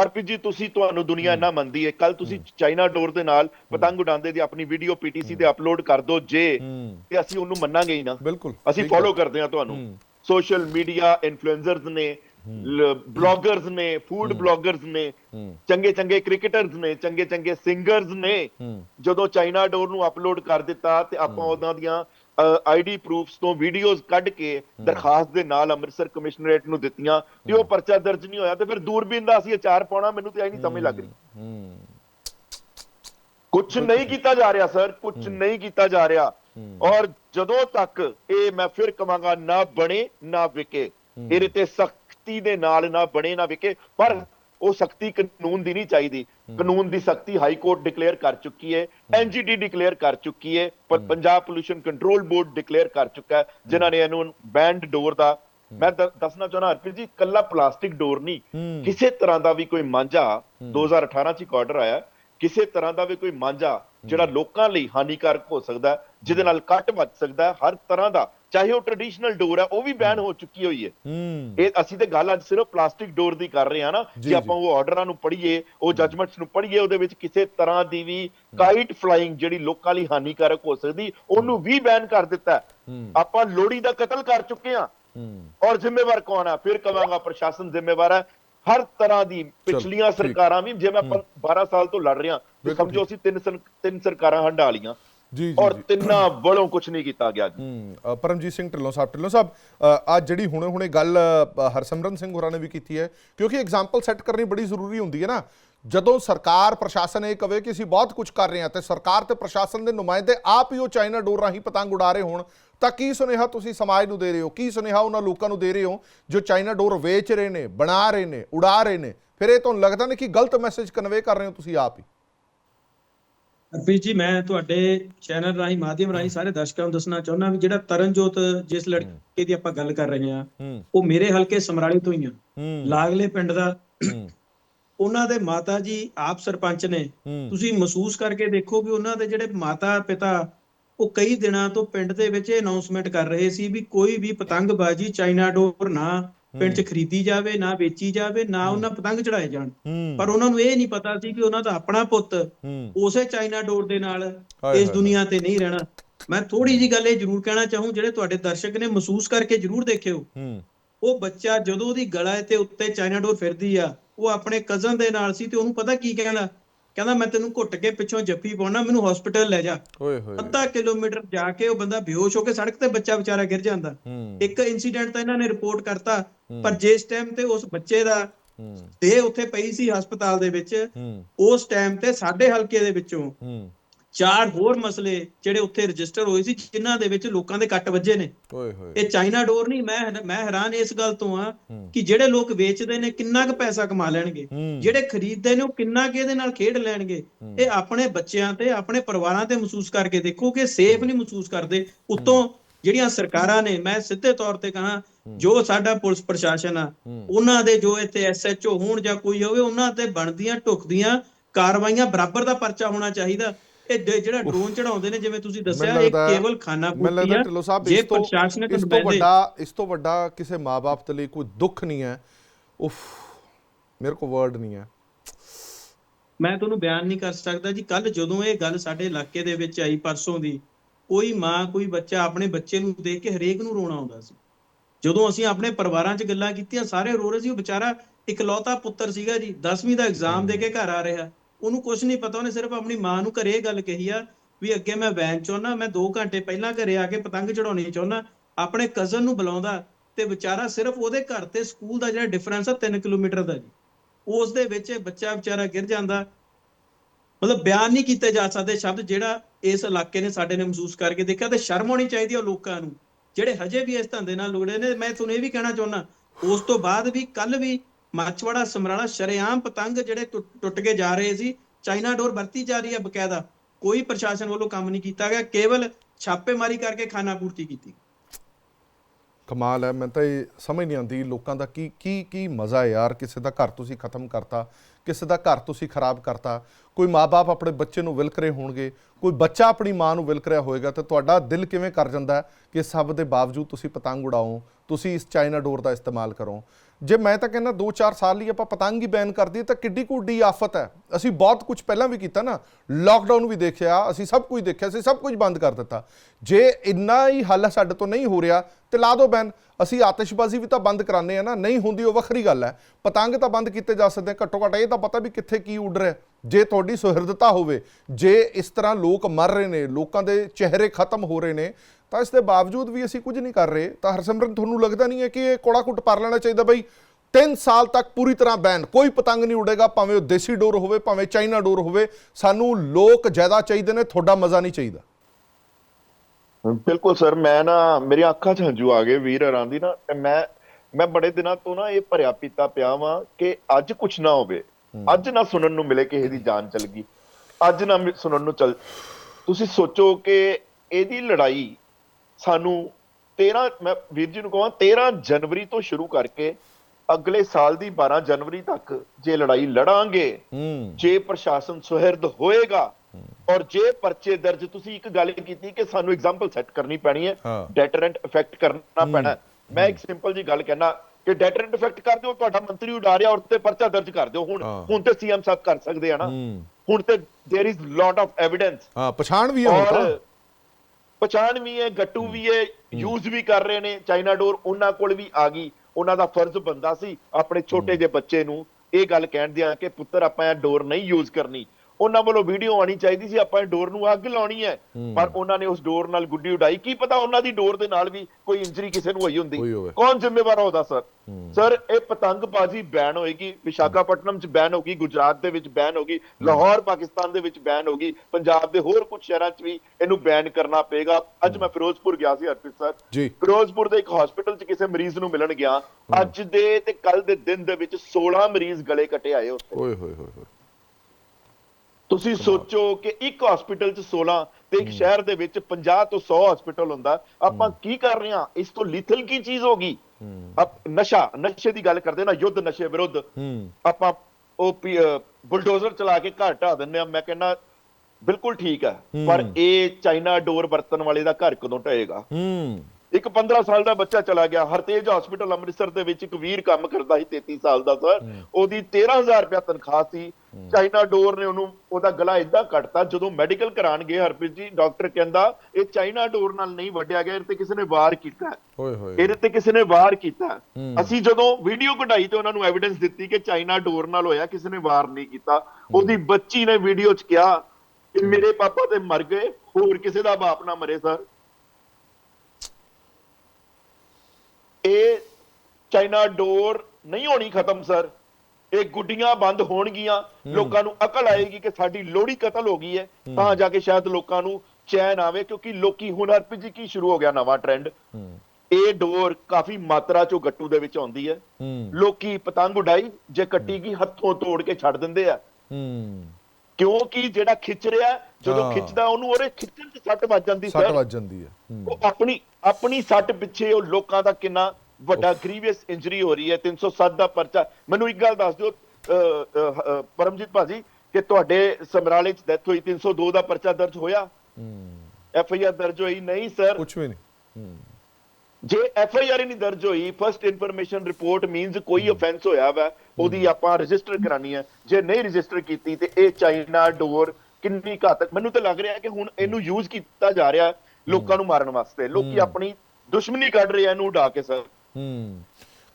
ਹਰਪ੍ਰੀਤ ਜੀ ਤੁਸੀਂ ਤੁਹਾਨੂੰ ਦੁਨੀਆ ਇੰਨਾ ਮੰਨਦੀ ਹੈ ਕੱਲ ਤੁਸੀਂ ਚਾਈਨਾ ਡੋਰ ਦੇ ਨਾਲ ਪਤੰਗ ਉਡਾਉਂਦੇ ਦੀ ਆਪਣੀ ਵੀਡੀਓ ਪੀਟੀਸੀ ਤੇ ਅਪਲੋਡ ਕਰ ਦਿਓ ਜੇ। ਤੇ ਅਸੀਂ ਉਹਨੂੰ ਮੰਨਾਂਗੇ ਹੀ ਨਾ। ਅਸੀਂ। ਫੋਲੋ ਕਰਦੇ ਹਾਂ ਤੁਹਾਨੂੰ। ਸੋਸ਼ਲ ਮੀਡੀਆ ਇਨਫਲੂਐਂਸਰਸ ਨੇ ਬਲੌਗਰਸ ਨੇ ਫੂਡ ਬਲੌਗਰਸ ਨੇ। ਚੰਗੇ ਚੰਗੇ ਕ੍ਰਿਕਟਰਸ ਨੇ ਚੰਗੇ ਚੰਗੇ ਸਿੰਗਰਸ ਨੇ। ਜਦੋਂ ਚਾਈਨਾ ਡੋਰ ਨੂੰ ਅਪਲੋਡ ਕਰ ਦਿੱਤਾ ਤੇ ਆਪਾਂ ਉਹਨਾਂ ਦੀਆਂ ਆਈਡੀ ਪ੍ਰੂਫਸ ਤੋਂ ਵੀਡੀਓਜ਼ ਕੱਢ ਕੇ ਦਰਖਾਸਤ ਦੇ ਨਾਲ ਅੰਮ੍ਰਿਤਸਰ ਕਮਿਸ਼ਨਰੇਟ ਨੂੰ ਦਿੱਤੀਆਂ ਤੇ ਉਹ ਪਰਚਾ ਦਰਜ ਨਹੀਂ ਹੋਇਆ ਤੇ ਫਿਰ ਦੂਰਬੀਨ ਦਾ ਅਸੀਂ ਅਚਾਰ ਪਾਉਣਾ ਮੈਨੂੰ ਤੇ ਐ ਨਹੀਂ ਸਮਝ ਲੱਗ ਰਹੀ। ਕੁਝ ਨਹੀਂ ਕੀਤਾ ਜਾ ਰਿਹਾ ਸਰ ਕੁਝ ਨਹੀਂ ਕੀਤਾ ਜਾ ਰਿਹਾ। ਔਰ ਜਦੋਂ ਤੱਕ ਇਹ ਮੈਂ ਫਿਰ ਕਵਾਂਗਾ ਨਾ ਬਣੇ ਨਾ ਵਿਕੇ। ਇਹਦੇ ਤੇ ਸਖਤੀ ਦੇ ਨਾਲ ਨਾ ਬਣੇ ਨਾ ਵਿਕੇ ਪਰ ਉਹ ਸਖਤੀ ਕਾਨੂੰਨ ਦੀ ਨਹੀਂ ਚਾਹੀਦੀ। ਕਾਨੂੰਨ ਦੀ ਸਖਤੀ ਹਾਈ ਕੋਰਟ ਡਿਕਲੇਅਰ ਕਰ ਚੁੱਕੀ ਹੈ ਐਨਜੀਟੀ ਡਿਕਲੇਅਰ ਕਰ ਚੁੱਕੀ ਹੈ ਪਰ Punjab pollution control board declare ਕਰ ਚੁੱਕਾ ਹੈ ਜਿਨ੍ਹਾਂ ਨੇ ਇਹਨੂੰ ਬੈਂਡ ਡੋਰ ਦਾ ਮੈਂ ਦੱਸਣਾ ਚਾਹੁੰਦਾ ਹਰਪ੍ਰੀਤ ਜੀ ਕੱਲਾ ਪਲਾਸਟਿਕ ਡੋਰ ਨਹੀਂ। ਕਿਸੇ ਤਰ੍ਹਾਂ ਦਾ ਵੀ ਕੋਈ ਮਾਂਝਾ 2018 ਚ ਇੱਕ ਆਰਡਰ ਆਇਆ ਕਿਸੇ ਤਰ੍ਹਾਂ ਦਾ ਵੀ ਕੋਈ ਮਾਂਝਾ ਜਿਹੜਾ ਲੋਕਾਂ ਲਈ ਹਾਨੀਕਾਰਕ ਹੋ ਸਕਦਾ ਜਿਹਦੇ ਨਾਲ ਕੱਟ ਵੱਜ ਸਕਦਾ ਹਰ ਤਰ੍ਹਾਂ ਦਾ ਚਾਹੇ ਉਹ ਟ੍ਰੈਡੀਸ਼ਨਲ ਡੋਰ ਹੈ ਉਹ ਵੀ ਬੈਨ ਹੋ। ਚੁੱਕੀ ਹੋਈ ਹੈ। ਇਹ ਅਸੀਂ ਤੇ ਗੱਲ ਅੱਜ ਸਿਰਫ ਪਲਾਸਟਿਕ ਡੋਰ ਦੀ ਕਰ ਰਹੇ ਹਾਂ ਨਾ ਜੀ, ਜੇ। ਆਪਾਂ ਉਹ ਆਰਡਰਾਂ ਨੂੰ ਪੜ੍ਹੀਏ ਉਹ ਜਜਮੈਂਟਸ ਨੂੰ ਪੜ੍ਹੀਏ ਉਹਦੇ ਵਿੱਚ ਕਿਸੇ ਤਰ੍ਹਾਂ ਦੀ ਵੀ ਕਾਈਟ ਫਲਾਈਂਗ ਜਿਹੜੀ ਲੋਕਾਂ ਲਈ ਹਾਨੀਕਾਰਕ ਹੋ ਸਕਦੀ ਉਹਨੂੰ ਵੀ ਬੈਨ ਕਰ ਦਿੱਤਾ। ਆਪਾਂ ਲੋੜੀ ਦਾ ਕਤਲ ਕਰ ਚੁੱਕੇ ਹਾਂ। ਔਰ ਜ਼ਿੰਮੇਵਾਰ ਕੌਣ ਹੈ? ਫਿਰ ਕਵਾਂਗਾ ਪ੍ਰਸ਼ਾਸਨ ਜ਼ਿੰਮੇਵਾਰ ਹੈ। ਹਰ ਤਰ੍ਹਾਂ ਦੀ ਪਿਛਲੀਆਂ। ਸਰਕਾਰਾਂ ਵੀ ਜਿਵੇਂ ਆਪਾਂ 12 ਸਾਲ ਤੋਂ ਲੜ ਰਹੇ ਸਮਝੋ ਅਸੀਂ ਤਿੰਨ ਤਿੰਨ ਸਰਕਾਰਾਂ ਹੰਡਾ ਲੀਆਂ ਜੀ ਜੀ ਔਰ ਤਿੰਨਾਂ ਵੱਲੋਂ ਕੁਝ ਨਹੀਂ ਕੀਤਾ ਗਿਆ ਜੀ। ਹੂੰ ਪਰਮਜੀਤ ਸਿੰਘ ਢਿੱਲੋਂ ਸਾਹਿਬ ਢਿੱਲੋਂ ਸਾਹਿਬ ਆ ਜਿਹੜੀ ਹੁਣੇ ਹੁਣੇ ਗੱਲ ਹਰਸਿਮਰਨ ਸਿੰਘ ਹੋਰਾਂ ਨੇ ਵੀ ਕੀਤੀ ਹੈ ਕਿਉਂਕਿ ਐਗਜ਼ਾਮਪਲ ਸੈੱਟ ਕਰਨੀ ਬੜੀ ਜ਼ਰੂਰੀ ਹੁੰਦੀ ਹੈ ਨਾ। ਜਦੋਂ ਸਰਕਾਰ ਪ੍ਰਸ਼ਾਸਨ ਇਹ ਕਵੇ ਕਿ ਅਸੀਂ ਬਹੁਤ ਕੁਝ ਕਰ ਰਹੇ ਹਾਂ ਤੇ ਸਰਕਾਰ ਤੇ ਪ੍ਰਸ਼ਾਸਨ ਦੇ ਨੁਮਾਇੰਦੇ ਆਪ ਹੀ ਉਹ ਚਾਈਨਾ ਡੋਰ ਰਾਹੀਂ ਪਤੰਗ ਉਡਾ ਰਹੇ ਹੋਣ ਤਾਂ ਕੀ ਸੁਨੇਹਾ ਤੁਸੀਂ ਸਮਾਜ ਨੂੰ ਦੇ ਰਹੇ ਹੋ? ਕੀ ਸੁਨੇਹਾ ਉਹਨਾਂ ਲੋਕਾਂ ਨੂੰ ਦੇ ਰਹੇ ਹੋ ਜੋ ਚਾਈਨਾ ਡੋਰ ਵੇਚ ਰਹੇ ਨੇ ਬਣਾ ਰਹੇ ਨੇ ਉਡਾ ਰਹੇ ਨੇ? ਫਿਰ ਇਹ ਤੁਹਾਨੂੰ ਲੱਗਦਾ ਨਹੀਂ ਕਿ ਗਲਤ ਮੈਸੇਜ ਕਨਵੇ ਕਰ ਰਹੇ ਹੋ ਤੁਸੀਂ ਆਪ ਹੀ? ਹਰਪ੍ਰੀਤ ਜੀ ਮੈਂ ਤੁਹਾਡੇ ਚੈਨਲ ਰਾਹੀਂ ਮਾਧਿਅਮ ਰਾਹੀਂ ਸਾਰੇ ਦਰਸ਼ਕਾਂ ਨੂੰ ਦੱਸਣਾ ਚਾਹੁੰਦਾ ਵੀ ਜਿਹੜਾ ਤਰਨਜੋਤ ਜਿਸ ਲੜਕੇ ਦੀ ਆਪਾਂ ਗੱਲ ਕਰ ਰਹੇ ਹਾਂ ਹੂੰ। ਉਹ ਮੇਰੇ ਹਲਕੇ ਸਮਰਾਲੇ ਤੋਂ ਹੀ ਆ। ਲਾਗਲੇ ਪਿੰਡ ਦਾ। ਉਹਨਾਂ ਦੇ ਮਾਤਾ ਜੀ ਆਪ ਸਰਪੰਚ ਨੇ। ਤੁਸੀਂ ਮਹਿਸੂਸ ਕਰਕੇ ਦੇਖੋ ਵੀ ਉਹਨਾਂ ਦੇ ਜਿਹੜੇ ਮਾਤਾ ਪਿਤਾ ਉਹ ਕਈ ਦਿਨਾਂ ਤੋਂ ਪਿੰਡ ਦੇ ਵਿੱਚ ਅਨਾਉਂਸਮੈਂਟ ਕਰ ਰਹੇ ਸੀ ਵੀ ਕੋਈ ਵੀ ਪਤੰਗਬਾਜ਼ੀ ਚਾਈਨਾ ਡੋਰ ਨਾ ਪਿੰਡ 'ਚ ਖਰੀਦੀ ਜਾਵੇ ਨਾ ਵੇਚੀ ਜਾਵੇ ਨਾ ਉਹਨਾਂ ਪਤੰਗ ਚੜਾਏ ਜਾਣ। ਪਰ ਉਹਨਾਂ ਨੂੰ ਇਹ ਨਹੀਂ ਪਤਾ ਸੀ ਕਿ ਉਹਨਾਂ ਦਾ ਆਪਣਾ ਪੁੱਤ ਉਸੇ ਚਾਈਨਾ ਡੋਰ ਦੇ ਨਾਲ ਇਸ ਦੁਨੀਆ ਤੇ ਨਹੀਂ ਰਹਿਣਾ। ਮੈਂ ਥੋੜੀ ਜੀ ਗੱਲ ਇਹ ਜ਼ਰੂਰ ਕਹਿਣਾ ਚਾਹੂੰ ਜਿਹੜੇ ਤੁਹਾਡੇ ਦਰਸ਼ਕ ਨੇ ਮਹਿਸੂਸ ਕਰਕੇ ਜ਼ਰੂਰ ਦੇਖਿਓ। ਉਹ ਬੱਚਾ ਜਦੋਂ ਉਹਦੀ ਗਲਾ ਤੇ ਉੱਤੇ ਚਾਈਨਾ ਡੋਰ ਫਿਰਦੀ ਆ ਉਹ ਆਪਣੇ ਕਜ਼ਨ ਦੇ ਨਾਲ ਸੀ ਤੇ ਉਹਨੂੰ ਪਤਾ ਕੀ ਕਹਿੰਦਾ ਕਹਿੰਦਾ ਮੈਂ ਤੈਨੂੰ ਘੁੱਟ ਕੇ ਪਿੱਛੋਂ ਜੱਫੀ ਪਾਉਣਾ ਮੈਨੂੰ ਹਸਪੀਟਲ ਲੈ ਜਾ। ਓਏ ਹੋਏ ਅੱਧਾ ਕਿਲੋਮੀਟਰ ਜਾ ਕੇ ਉਹ ਬੰਦਾ ਬੇਹੋਸ਼ ਹੋ ਕੇ ਸੜਕ ਤੇ ਬੱਚਾ ਵਿਚਾਰਾ ਗਿਰ ਜਾਂਦਾ। ਇੱਕ ਇਨਸੀਡੈਂਟ ਤਾਂ ਇਹਨਾਂ ਨੇ ਰਿਪੋਰਟ ਕਰਤਾ। ਪਰ ਜਿਸ ਟਾਈਮ ਤੇ ਉਸ ਬੱਚੇ ਦਾ ਦੇਹ ਉੱਥੇ ਪਈ ਸੀ ਹਸਪਤਾਲ ਦੇ ਵਿੱਚ ਉਸ ਟਾਈਮ ਤੇ ਸਾਡੇ ਹਲਕੇ ਦੇ ਵਿੱਚੋਂ ਚਾਰ ਹੋਰ ਮਸਲੇ ਜਿਹੜੇ ਉੱਥੇ ਰਜਿਸਟਰ ਹੋਏ ਸੀ ਜਿਨ੍ਹਾਂ ਦੇ ਵਿੱਚ ਲੋਕਾਂ ਦੇ ਕੱਟ ਵੱਜੇ ਨੇ। ਓਏ ਹੋਏ। ਇਹ ਚਾਈਨਾ ਡੋਰ ਨਹੀਂ ਮੈਂ ਮੈਂ ਹੈਰਾਨ ਇਸ ਗੱਲ ਤੋਂ ਆ ਕਿ ਜਿਹੜੇ ਲੋਕ ਵੇਚਦੇ ਨੇ ਕਿੰਨਾ ਕੁ ਪੈਸਾ ਕਮਾ ਲੈਣਗੇ? ਜਿਹੜੇ ਖਰੀਦਦੇ ਨੇ ਉਹ ਕਿੰਨਾ ਕੁ ਇਹਦੇ ਨਾਲ ਖੇਡ ਲੈਣਗੇ। ਇਹ ਆਪਣੇ ਬੱਚਿਆਂ ਤੇ ਆਪਣੇ ਪਰਿਵਾਰਾਂ ਤੇ ਮਹਿਸੂਸ ਕਰਕੇ ਦੇਖੋ ਕਿ ਸੇਫ ਨਹੀਂ ਮਹਿਸੂਸ ਕਰਦੇ। ਉਤੋਂ ਜਿਹੜੀਆਂ ਸਰਕਾਰਾਂ ਨੇ ਮੈਂ ਸਿੱਧੇ ਤੌਰ ਤੇ ਕਹਾਂ ਜੋ ਸਾਡਾ ਪੁਲਿਸ ਪ੍ਰਸ਼ਾਸਨ ਆ। ਉਹਨਾਂ ਦੇ ਜੋ ਇੱਥੇ ਐਸਐਚਓ ਹੋਣ ਜਾਂ ਕੋਈ ਹੋਵੇ ਉਹਨਾਂ ਤੇ ਬਣਦੀਆਂ ਢੁਕਦੀਆਂ ਕਾਰਵਾਈਆਂ ਬਰਾਬਰ ਦਾ ਪਰਚਾ ਹੋਣਾ ਚਾਹੀਦਾ। ਇਹ ਜਿਹੜਾ ਡਰੋਨ ਚੜਾਉਂਦੇ ਨੇ ਜਿਵੇਂ ਤੁਸੀਂ ਦੱਸਿਆ ਇਹ ਕੇਵਲ ਖਾਨਾ ਪੂਰਤੀ ਸਾਹਿਬ ਜੇ ਪ੍ਰਸ਼ਾਸਨਿਕ ਇਸ ਤੋਂ ਵੱਡਾ ਇਸ ਤੋਂ ਵੱਡਾ ਕਿਸੇ ਮਾਪੇ ਦੇ ਲਈ ਕੋਈ ਦੁੱਖ ਨਹੀਂ ਹੈ। ਉਫ ਮੇਰੇ ਕੋਲ ਵਰਡ ਨਹੀਂ ਹੈ। ਮੈਂ ਤੁਹਾਨੂੰ ਬਿਆਨ ਨਹੀਂ ਕਰ ਸਕਦਾ ਜੀ। ਕੱਲ ਜਦੋਂ ਇਹ ਗੱਲ ਸਾਡੇ ਇਲਾਕੇ ਦੇ ਵਿੱਚ ਆਈ ਪਰਸੋਂ ਦੀ ਕੋਈ ਮਾਂ ਕੋਈ ਬੱਚਾ ਆਪਣੇ ਬੱਚੇ ਨੂੰ ਦੇਖ ਕੇ ਹਰੇਕ ਨੂੰ ਰੋਣਾ ਆਉਂਦਾ ਸੀ। ਜਦੋਂ ਅਸੀਂ ਆਪਣੇ ਪਰਿਵਾਰਾਂ 'ਚ ਗੱਲਾਂ ਕੀਤੀਆਂ ਸਾਰੇ ਰੋ ਰਹੇ ਸੀ ਉਹ ਵਿਚਾਰਾ ਇਕਲੌਤਾ ਪੁੱਤਰ ਸੀਗਾ ਜੀ। 10ਵੀਂ ਦਾ ਐਗਜ਼ਾਮ ਦੇ ਕੇ ਘਰ ਆ ਰਿਹਾ। ਉਹਨੂੰ ਕੁਝ ਨਹੀਂ ਪਤਾ, ਉਹਨੇ ਸਿਰਫ ਆਪਣੀ ਮਾਂ ਨੂੰ ਘਰੇ ਇਹ ਗੱਲ ਕਹੀ ਆ ਵੀ ਅੱਗੇ ਮੈਂ ਵੈਨ ਚਾਹੁੰਦਾ ਮੈਂ 2 ਘੰਟੇ ਪਹਿਲਾਂ ਘਰੇ ਆ ਕੇ ਪਤੰਗ ਚੜਾਉਣੀ ਚਾਹੁੰਦਾ ਆਪਣੇ ਕਜ਼ਨ ਨੂੰ ਬੁਲਾਉਂਦਾ ਤੇ ਵਿਚਾਰਾ ਸਿਰਫ ਉਹਦੇ ਘਰ ਤੇ ਸਕੂਲ ਦਾ ਜਿਹੜਾ ਡਿਫਰੈਂਸ ਆ 3 ਕਿਲੋਮੀਟਰ ਦਾ ਜੀ। ਉਸ ਦੇ ਵਿੱਚ ਬੱਚਾ ਵਿਚਾਰਾ ਗਿਰ ਜਾਂਦਾ। ਮਤਲਬ ਬਿਆਨ ਨਹੀਂ ਕੀਤੇ ਜਾ ਸਕਦੇ ਸ਼ਬਦ ਜਿਹੜਾ ਇਸ ਇਲਾਕੇ ਨੇ ਸਾਡੇ ਨੇ ਮਹਿਸੂਸ ਕਰਕੇ ਦੇਖਿਆ ਤੇ ਸ਼ਰਮ ਹੋਣੀ ਚਾਹੀਦੀ ਹੈ ਲੋਕਾਂ ਨੂੰ। ਜਿਹੜੇ ਹਜੇ ਵੀ ਇਸ ਧੰਦੇ ਨਾਲ ਲੁੜੇ ਨੇ, ਮੈਂ ਤੁਹਾਨੂੰ ਇਹ ਵੀ ਕਹਿਣਾ ਚਾਹੁੰਦਾ ਉਸ ਤੋਂ ਬਾਅਦ ਵੀ ਕੱਲ ਵੀ ਮਾਛਵਾੜਾ, ਸਮਰਾਲਾ, ਸ਼ਰੇਆਮ ਪਤੰਗ ਜਿਹੜੇ ਟੁੱਟ- ਕੇ ਜਾ ਰਹੇ ਸੀ, ਚਾਈਨਾ ਡੋਰ ਵਰਤੀ ਜਾ ਰਹੀ ਹੈ ਬਕਾਇਦਾ। ਕੋਈ ਪ੍ਰਸ਼ਾਸਨ ਵੱਲੋਂ ਕੰਮ ਨਹੀਂ ਕੀਤਾ ਗਿਆ, ਕੇਵਲ ਛਾਪੇਮਾਰੀ ਕਰਕੇ ਖਾਨਾ ਪੂਰਤੀ ਕੀਤੀ। ਕਮਾਲ ਹੈ ਮੈਂ ਤਾਂ ਇਹ ਸਮਝ ਨਹੀਂ ਆਉਂਦੀ ਲੋਕਾਂ ਦਾ ਕੀ ਕੀ ਕੀ ਮਜ਼ਾ ਯਾਰ, ਕਿਸੇ ਦਾ ਘਰ ਤੁਸੀਂ ਖਤਮ ਕਰਤਾ, ਕਿਸੇ ਦਾ ਘਰ ਤੁਸੀਂ ਖਰਾਬ ਕਰਤਾ। ਕੋਈ ਮਾਪੇ ਆਪਣੇ ਬੱਚੇ ਨੂੰ ਵਿਲਕਰੇ ਹੋਣਗੇ, ਕੋਈ ਬੱਚਾ ਆਪਣੀ ਮਾਂ ਨੂੰ ਵਿਲਕ ਰਿਹਾ ਹੋਏਗਾ, ਤੇ ਤੁਹਾਡਾ ਦਿਲ ਕਿਵੇਂ ਕਰ ਜਾਂਦਾ ਹੈ ਕਿ ਸਭ ਦੇ ਬਾਵਜੂਦ ਤੁਸੀਂ ਪਤੰਗ ਉਡਾਓ, ਤੁਸੀਂ ਇਸ ਚਾਈਨਾ ਡੋਰ ਦਾ ਇਸਤੇਮਾਲ ਕਰੋ। ਜੇ ਮੈਂ ਤਾਂ ਕਹਿੰਦਾ 2-4 ਸਾਲ ਲਈ ਆਪਾਂ ਪਤੰਗ ਹੀ ਬੈਨ ਕਰ ਦਈਏ ਤਾਂ ਕਿੱਡੀ ਕੁੱਡੀ ਆਫਤ ਹੈ। ਅਸੀਂ ਬਹੁਤ ਕੁਝ ਪਹਿਲਾਂ ਵੀ ਕੀਤਾ ਨਾ ਲਾਕਡਾਊਨ ਵੀ ਦੇਖਿਆ, ਅਸੀਂ ਸਭ ਕੁਝ ਦੇਖਿਆ, ਅਸੀਂ ਸਭ ਕੁਝ ਬੰਦ ਕਰ ਦਿੱਤਾ। ਜੇ ਇੰਨਾ ਹੀ ਹੱਲ ਸਾਡੇ ਤੋਂ ਨਹੀਂ ਹੋ ਰਿਹਾ ਤੇ ਲਾ ਦਿਓ ਬੈਨ। ਅਸੀਂ ਆਤਿਸ਼ਬਾਜ਼ੀ ਵੀ ਤਾਂ ਬੰਦ ਕਰਾਉਂਦੇ ਆ ਨਾ, ਨਹੀਂ ਹੁੰਦੀ ਉਹ ਵੱਖਰੀ ਗੱਲ ਹੈ। ਪਤੰਗ ਤਾਂ ਬੰਦ ਕੀਤੇ ਜਾ ਸਕਦੇ ਘੱਟੋ ਘੱਟ ਇਹ ਤਾਂ ਪਤਾ ਵੀ ਕਿੱਥੇ ਕੀ ਉੱਡ ਰਿਹਾ। ਜੇ ਤੁਹਾਡੀ ਸੁਹਿਰਦਤਾ ਹੋਵੇ, ਜੇ ਇਸ ਤਰ੍ਹਾਂ ਲੋਕ ਮਰ ਰਹੇ ਨੇ, ਲੋਕਾਂ ਦੇ ਚਿਹਰੇ ਖਤਮ ਹੋ ਰਹੇ ਨੇ ਤਾਂ ਇਸ ਦੇ ਬਾਵਜੂਦ ਵੀ ਅਸੀਂ ਕੁਝ ਨਹੀਂ ਕਰ ਰਹੇ ਤਾਂ ਹਰਸਿਮਰਨ ਤੁਹਾਨੂੰ ਲੱਗਦਾ ਨਹੀਂ ਹੈ ਕਿ ਇਹ ਕੋੜਾ ਕੁੱਟ ਪਰ ਲੈਣਾ ਚਾਹੀਦਾ ਬਈ? 3 ਸਾਲ ਤੱਕ ਪੂਰੀ ਤਰ੍ਹਾਂ ਬੈਨ ਕੋਈ ਪਤੰਗ ਨਹੀਂ ਉਡੇਗਾ ਭਾਵੇਂ ਉਹ ਦੇਸੀ ਡੋਰ ਹੋਵੇ ਭਾਵੇਂ ਚਾਈਨਾ ਡੋਰ ਹੋਵੇ। ਸਾਨੂੰ ਲੋਕ ਜ਼ਿਆਦਾ ਚਾਹੀਦੇ ਨੇ ਤੁਹਾਡਾ ਮਜ਼ਾ ਨਹੀਂ ਚਾਹੀਦਾ। ਬਿਲਕੁਲ ਸਰ ਮੈਂ ਨਾ ਮੇਰੀਆਂ ਅੱਖਾਂ 'ਚ ਹੰਝੂ ਆ ਗਏ ਵੀਰ ਹਰਾਂ ਦੀ ਨਾ ਤੇ ਮੈਂ ਮੈਂ ਬੜੇ ਦਿਨਾਂ ਤੋਂ ਨਾ ਇਹ ਭਰਿਆ ਪੀਤਾ ਪਿਆ ਵਾਂ ਕਿ ਅੱਜ ਕੁਝ ਨਾ ਹੋਵੇ। ਅੱਜ ਨਾ ਸੁਣਨ ਨੂੰ ਮਿਲੇ ਕਿ ਇਹਦੀ ਜਾਨ ਚਲ ਗਈ। ਅੱਜ ਨਾ ਸੁਣਨ ਨੂੰ ਚਲ ਤੁਸੀਂ ਸੋਚੋ ਕਿ ਇਹਦੀ ਲੜਾਈ ਸਾਨੂੰ 13 ਮੈਂ ਵੀਰ ਜੀ ਨੂੰ ਕਹਾਂ 13 ਜਨਵਰੀ ਤੋਂ ਸ਼ੁਰੂ ਕਰਕੇ ਅਗਲੇ ਸਾਲ ਦੀ 12 ਜਨਵਰੀ ਤੱਕ ਜੇ ਲੜਾਈ ਲੜਾਂਗੇ ਹੂੰ ਜੇ ਪ੍ਰਸ਼ਾਸਨ ਸੁਹਿਰਦ ਹੋਏਗਾ ਔਰ ਜੇ ਪਰਚੇ ਦਰਜ ਤੁਸੀਂ ਇੱਕ ਗੱਲ ਕੀਤੀ ਕਿ ਸਾਨੂੰ ਐਗਜ਼ਾਮਪਲ ਸੈੱਟ ਕਰਨੀ ਪੈਣੀ ਹੈ ਹਾਂ। ਡੈਟਰੈਂਟ ਇਫੈਕਟ ਕਰਨਾ ਪੈਣਾ ਹੈ। ਮੈਂ ਇੱਕ ਸਿੰਪਲ ਜੀ ਗੱਲ ਕਹਿਣਾ ਕਿ ਡੈਟਰੈਂਟ ਇਫੈਕਟ ਕਰ ਦਿਓ ਤੁਹਾਡਾ ਮੰਤਰੀ ਉਡਾ ਰਿਹਾ ਔਰ ਤੇ ਪਰਚਾ ਦਰਜ ਕਰ ਦਿਓ ਹੁਣ ਹਾਂ। ਹੁਣ ਤੇ ਸੀਐਮ ਸਾਹਿਬ ਕਰ ਸਕਦੇ ਆ ਨਾ ਹੂੰ ਹੁਣ ਤੇ there is lot of evidence ਹਾਂ ਪਛਾਣ ਵੀ ਹੈ ਹੁਣ ਤਾਂ ਔਰ ਪਛਾਣ ਵੀ ਹੈ ਗੱਟੂ ਵੀ ਹੈ ਯੂਜ਼ ਵੀ ਕਰ ਰਹੇ ਨੇ। ਚਾਈਨਾ ਡੋਰ ਉਹਨਾਂ ਕੋਲ ਵੀ ਆ ਗਈ। ਉਹਨਾਂ ਦਾ ਫਰਜ਼ ਬੰਦਾ ਸੀ ਆਪਣੇ ਛੋਟੇ ਜਿਹੇ ਬੱਚੇ ਨੂੰ ਇਹ ਗੱਲ ਕਹਿਣ ਦਿਆਂ ਕਿ ਪੁੱਤਰ ਆਪਾਂ ਇਹ ਡੋਰ ਨਹੀਂ ਯੂਜ਼ ਕਰਨੀ। ਉਹਨਾਂ ਵੱਲੋਂ ਵੀਡੀਓ ਆਣੀ ਚਾਹੀਦੀ ਸੀ ਆਪਾਂ ਡੋਰ ਨੂੰ ਅੱਗ ਲਾਉਣੀ ਹੈ। ਪਰ ਉਹਨਾਂ ਨੇ ਉਸ ਡੋਰ ਨਾਲ ਗੁੱਡੀ ਉਡਾਈ। ਕੀ ਪਤਾ ਉਹਨਾਂ ਦੀ ਡੋਰ ਦੇ ਨਾਲ ਵੀ ਕੋਈ ਇੰਜਰੀ ਕਿਸੇ ਨੂੰ ਹੋਈ ਹੁੰਦੀ। ਕੌਣ ਜ਼ਿੰਮੇਵਾਰ ਹੋਦਾ ਸਰ ਸਰ ਇਹ ਪਤੰਗਬਾਜ਼ੀ ਬੈਨ ਹੋਏਗੀ ਵਿਸ਼ਾਖਾਪਟਨਮ ਚ ਬੈਨ ਹੋਗੀ ਗੁਜਰਾਤ ਦੇ ਵਿੱਚ ਬੈਨ ਹੋਗੀ ਲਾਹੌਰ ਪਾਕਿਸਤਾਨ ਦੇ ਵਿੱਚ ਬੈਨ ਹੋਗੀ ਪੰਜਾਬ ਦੇ ਹੋਰ ਕੁਝ ਸ਼ਹਿਰਾਂ 'ਚ ਵੀ ਇਹਨੂੰ ਬੈਨ ਕਰਨਾ ਪਏਗਾ। ਅੱਜ ਮੈਂ ਫਿਰੋਜ਼ਪੁਰ ਗਿਆ ਸੀ ਹਰਪ੍ਰੀਤ ਸਰ ਫਿਰੋਜ਼ਪੁਰ ਦੇ ਇੱਕ ਹਸਪੀਟਲ 'ਚ ਕਿਸੇ ਮਰੀਜ਼ ਨੂੰ ਮਿਲਣ ਗਿਆ। ਅੱਜ ਦੇ ਤੇ ਕੱਲ ਦੇ ਦਿਨ ਦੇ ਵਿੱਚ 16 ਮਰੀਜ਼ ਗਲੇ ਕੱਟੇ ਆਏ ਉੱਥੇ। ਓਏ ਹੋਏ ਹੋਏ। ਤੁਸੀਂ ਸੋਚੋ ਕਿ ਇੱਕ ਹਸਪੀਟਲ 'ਚ 16 ਤੇ ਇੱਕ ਸ਼ਹਿਰ ਦੇ ਵਿੱਚ 50 ਤੋਂ 100 ਹਸਪੀਟਲ ਹੁੰਦਾ। ਆਪਾਂ ਕੀ ਕਰ ਰਹੇ ਹਾਂ? ਇਸ ਤੋਂ ਲਿਥਲ ਕੀ ਚੀਜ਼ ਹੋਗੀ ਅਪ ਨਸ਼ਾ ਨਸ਼ੇ ਦੀ ਗੱਲ ਕਰਦੇ ਨਾ ਯੁੱਧ ਨਸ਼ੇ ਵਿਰੁੱਧ। ਆਪਾਂ ਉਹ ਬੁਲਡੋਜ਼ਰ ਚਲਾ ਕੇ ਘਰ ਢਾ ਦਿੰਦੇ ਆ ਮੈਂ ਕਹਿੰਦਾ ਬਿਲਕੁਲ ਠੀਕ ਹੈ। ਪਰ ਇਹ ਚਾਈਨਾ ਡੋਰ ਵਰਤਣ ਵਾਲੇ ਦਾ ਘਰ ਕਦੋਂ ਢਹੇਗਾ? ਇੱਕ 15 ਸਾਲ ਦਾ ਬੱਚਾ ਚਲਾ ਗਿਆ। ਹਰਤੇਜ ਹਸਪੀਟਲ ਅੰਮ੍ਰਿਤਸਰ ਦੇ ਵਿੱਚ ਇੱਕ ਵੀਰ ਕੰਮ ਕਰਦਾ ਸੀ 33 ਸਾਲ ਦਾ ਸਰ। ਉਹਦੀ 13000 ਰੁਪਇਆ ਤਨਖਾਹ ਸੀ। ਚਾਈਨਾ ਡੋਰ ਨੇ ਉਹਨੂੰ ਉਹਦਾ ਗਲਾ ਇਦਾਂ ਕੱਟਤਾ ਜਦੋਂ ਮੈਡੀਕਲ ਕਰਾਣ ਗਏ ਹਰਪ੍ਰੀਤ ਜੀ ਡਾਕਟਰ ਕਹਿੰਦਾ ਇਹ ਚਾਈਨਾ ਡੋਰ ਨਾਲ ਨਹੀਂ ਵੱਢਿਆ ਗਿਆ ਇਹ ਤੇ ਕਿਸੇ ਨੇ ਵਾਰ ਕੀਤਾ। ਹੈ। ਓਏ ਹੋਏ। ਇਹਦੇ ਤੇ ਕਿਸੇ ਨੇ ਵਾਰ ਕੀਤਾ। ਅਸੀਂ ਜਦੋਂ ਵੀਡੀਓ ਕਢਾਈ ਤੇ ਉਹਨਾਂ ਨੂੰ ਐਵੀਡੈਂਸ ਦਿੱਤੀ ਕਿ ਚਾਈਨਾ ਡੋਰ ਨਾਲ ਹੋਇਆ ਕਿਸੇ ਨੇ ਵਾਰ ਨਹੀਂ ਕੀਤਾ। ਉਹਦੀ ਬੱਚੀ ਨੇ ਵੀਡੀਓ 'ਚ ਕਿਹਾ ਕਿ ਮੇਰੇ ਪਾਪਾ ਤੇ ਮਰ ਗਏ ਹੋਰ ਕਿਸੇ ਦਾ ਬਾਪ ਨਾ ਮਰੇ ਸਰ। ਇਹ ਚਾਈਨਾ ਡੋਰ ਨਹੀਂ ਹੋਣੀ ਖਤਮ ਸਰ। ਇਹ ਗੁੱਡੀਆਂ ਬੰਦ ਹੋਣਗੀਆਂ ਲੋਕਾਂ ਨੂੰ ਅਕਲ ਆਏਗੀ ਕਿ ਸਾਡੀ ਲੋਹੜੀ ਕਤਲ ਹੋ ਗਈ ਹੈ ਤਾਂ ਜਾ ਕੇ ਸ਼ਾਇਦ ਲੋਕਾਂ ਨੂੰ ਚੈਨ ਆਵੇ ਕਿਉਂਕਿ ਲੋਕੀ ਹੁਣ ਹਰਪ੍ਰੀਤ ਜੀ ਕੀ ਸ਼ੁਰੂ ਹੋ ਗਿਆ ਨਵਾਂ ਟ੍ਰੈਂਡ ਇਹ ਡੋਰ ਕਾਫੀ ਮਾਤਰਾ ਚੋਂ ਗੱਟੂ ਦੇ ਵਿੱਚ ਆਉਂਦੀ ਹੈ। ਲੋਕੀ ਪਤੰਗ ਉਡਾਈ ਜੇ ਕੱਟੀ ਗਈ ਹੱਥੋਂ ਤੋੜ ਕੇ ਛੱਡ ਦਿੰਦੇ ਆ। ਕਿਉਂਕਿ ਜਿਹੜਾ ਖਿੱਚ ਰਿਹਾ ਜਦੋਂ। ਖਿੱਚਦਾ ਉਹਨੂੰ ਉਹਦੇ ਖਿੱਚਣ 'ਚ ਸੱਟ ਵੱਜ ਜਾਂਦੀ ਸੱਟ ਵੱਜ ਜਾਂਦੀ ਹੂੰ। ਉਹ ਆਪਣੀ ਆਪਣੀ ਸੱਟ ਪਿੱਛੇ ਉਹ ਲੋਕਾਂ ਦਾ ਕਿੰਨਾ ਵੱਡਾ ਗ੍ਰੀਵੀਅਸ ਇੰਜਰੀ ਹੋ ਰਹੀ ਹੈ 307 ਦਾ ਪਰਚਾ। ਮੈਨੂੰ ਇੱਕ ਗੱਲ ਦੱਸ ਦਿਓ ਪਰਮਜੀਤ ਭਾਜੀ ਕਿ ਤੁਹਾਡੇ ਸਮਰਾਲੇ 'ਚ ਡੈਥ ਹੋਈ 302 ਦਾ ਪਰਚਾ ਦਰਜ ਹੋਇਆ? ਐਫ ਆਈ ਆਰ ਦਰਜ ਹੋਈ? ਨਹੀਂ ਸਰ ਕੁਝ ਵੀ ਨਹੀਂ। ਜੇ ਐਫ ਆਈ ਆਰ ਹੀ ਨਹੀਂ ਦਰਜ ਹੋਈ ਫਰਸਟ ਇਨਫੋਰਮੇਸ਼ਨ ਰਿਪੋਰਟ ਮੀਨਸ ਕੋਈ ਆਫੈਂਸ ਹੋਇਆ ਵਾ ਉਹਦੀ ਆਪਾਂ ਰਜਿਸਟਰ ਕਰਾਣੀ ਹੈ। ਜੇ ਨਹੀਂ ਰਜਿਸਟਰ ਕੀਤੀ ਤੇ ਇਹ ਚਾਈਨਾ ਡੋਰ ਕਿੰਨੀ ਘਾਤਕ ਮੈਨੂੰ ਤਾਂ ਲੱਗ ਰਿਹਾ ਕਿ ਹੁਣ ਇਹਨੂੰ ਯੂਜ਼ ਕੀਤਾ ਜਾ ਰਿਹਾ ਲੋਕਾਂ ਨੂੰ ਮਾਰਨ ਵਾਸਤੇ। ਲੋਕੀ ਆਪਣੀ ਦੁਸ਼ਮਣੀ ਕੱਢ ਰਹੇ ਆ ਇਹਨੂੰ ਉਡਾ ਕੇ ਸਰ। ਹੂੰ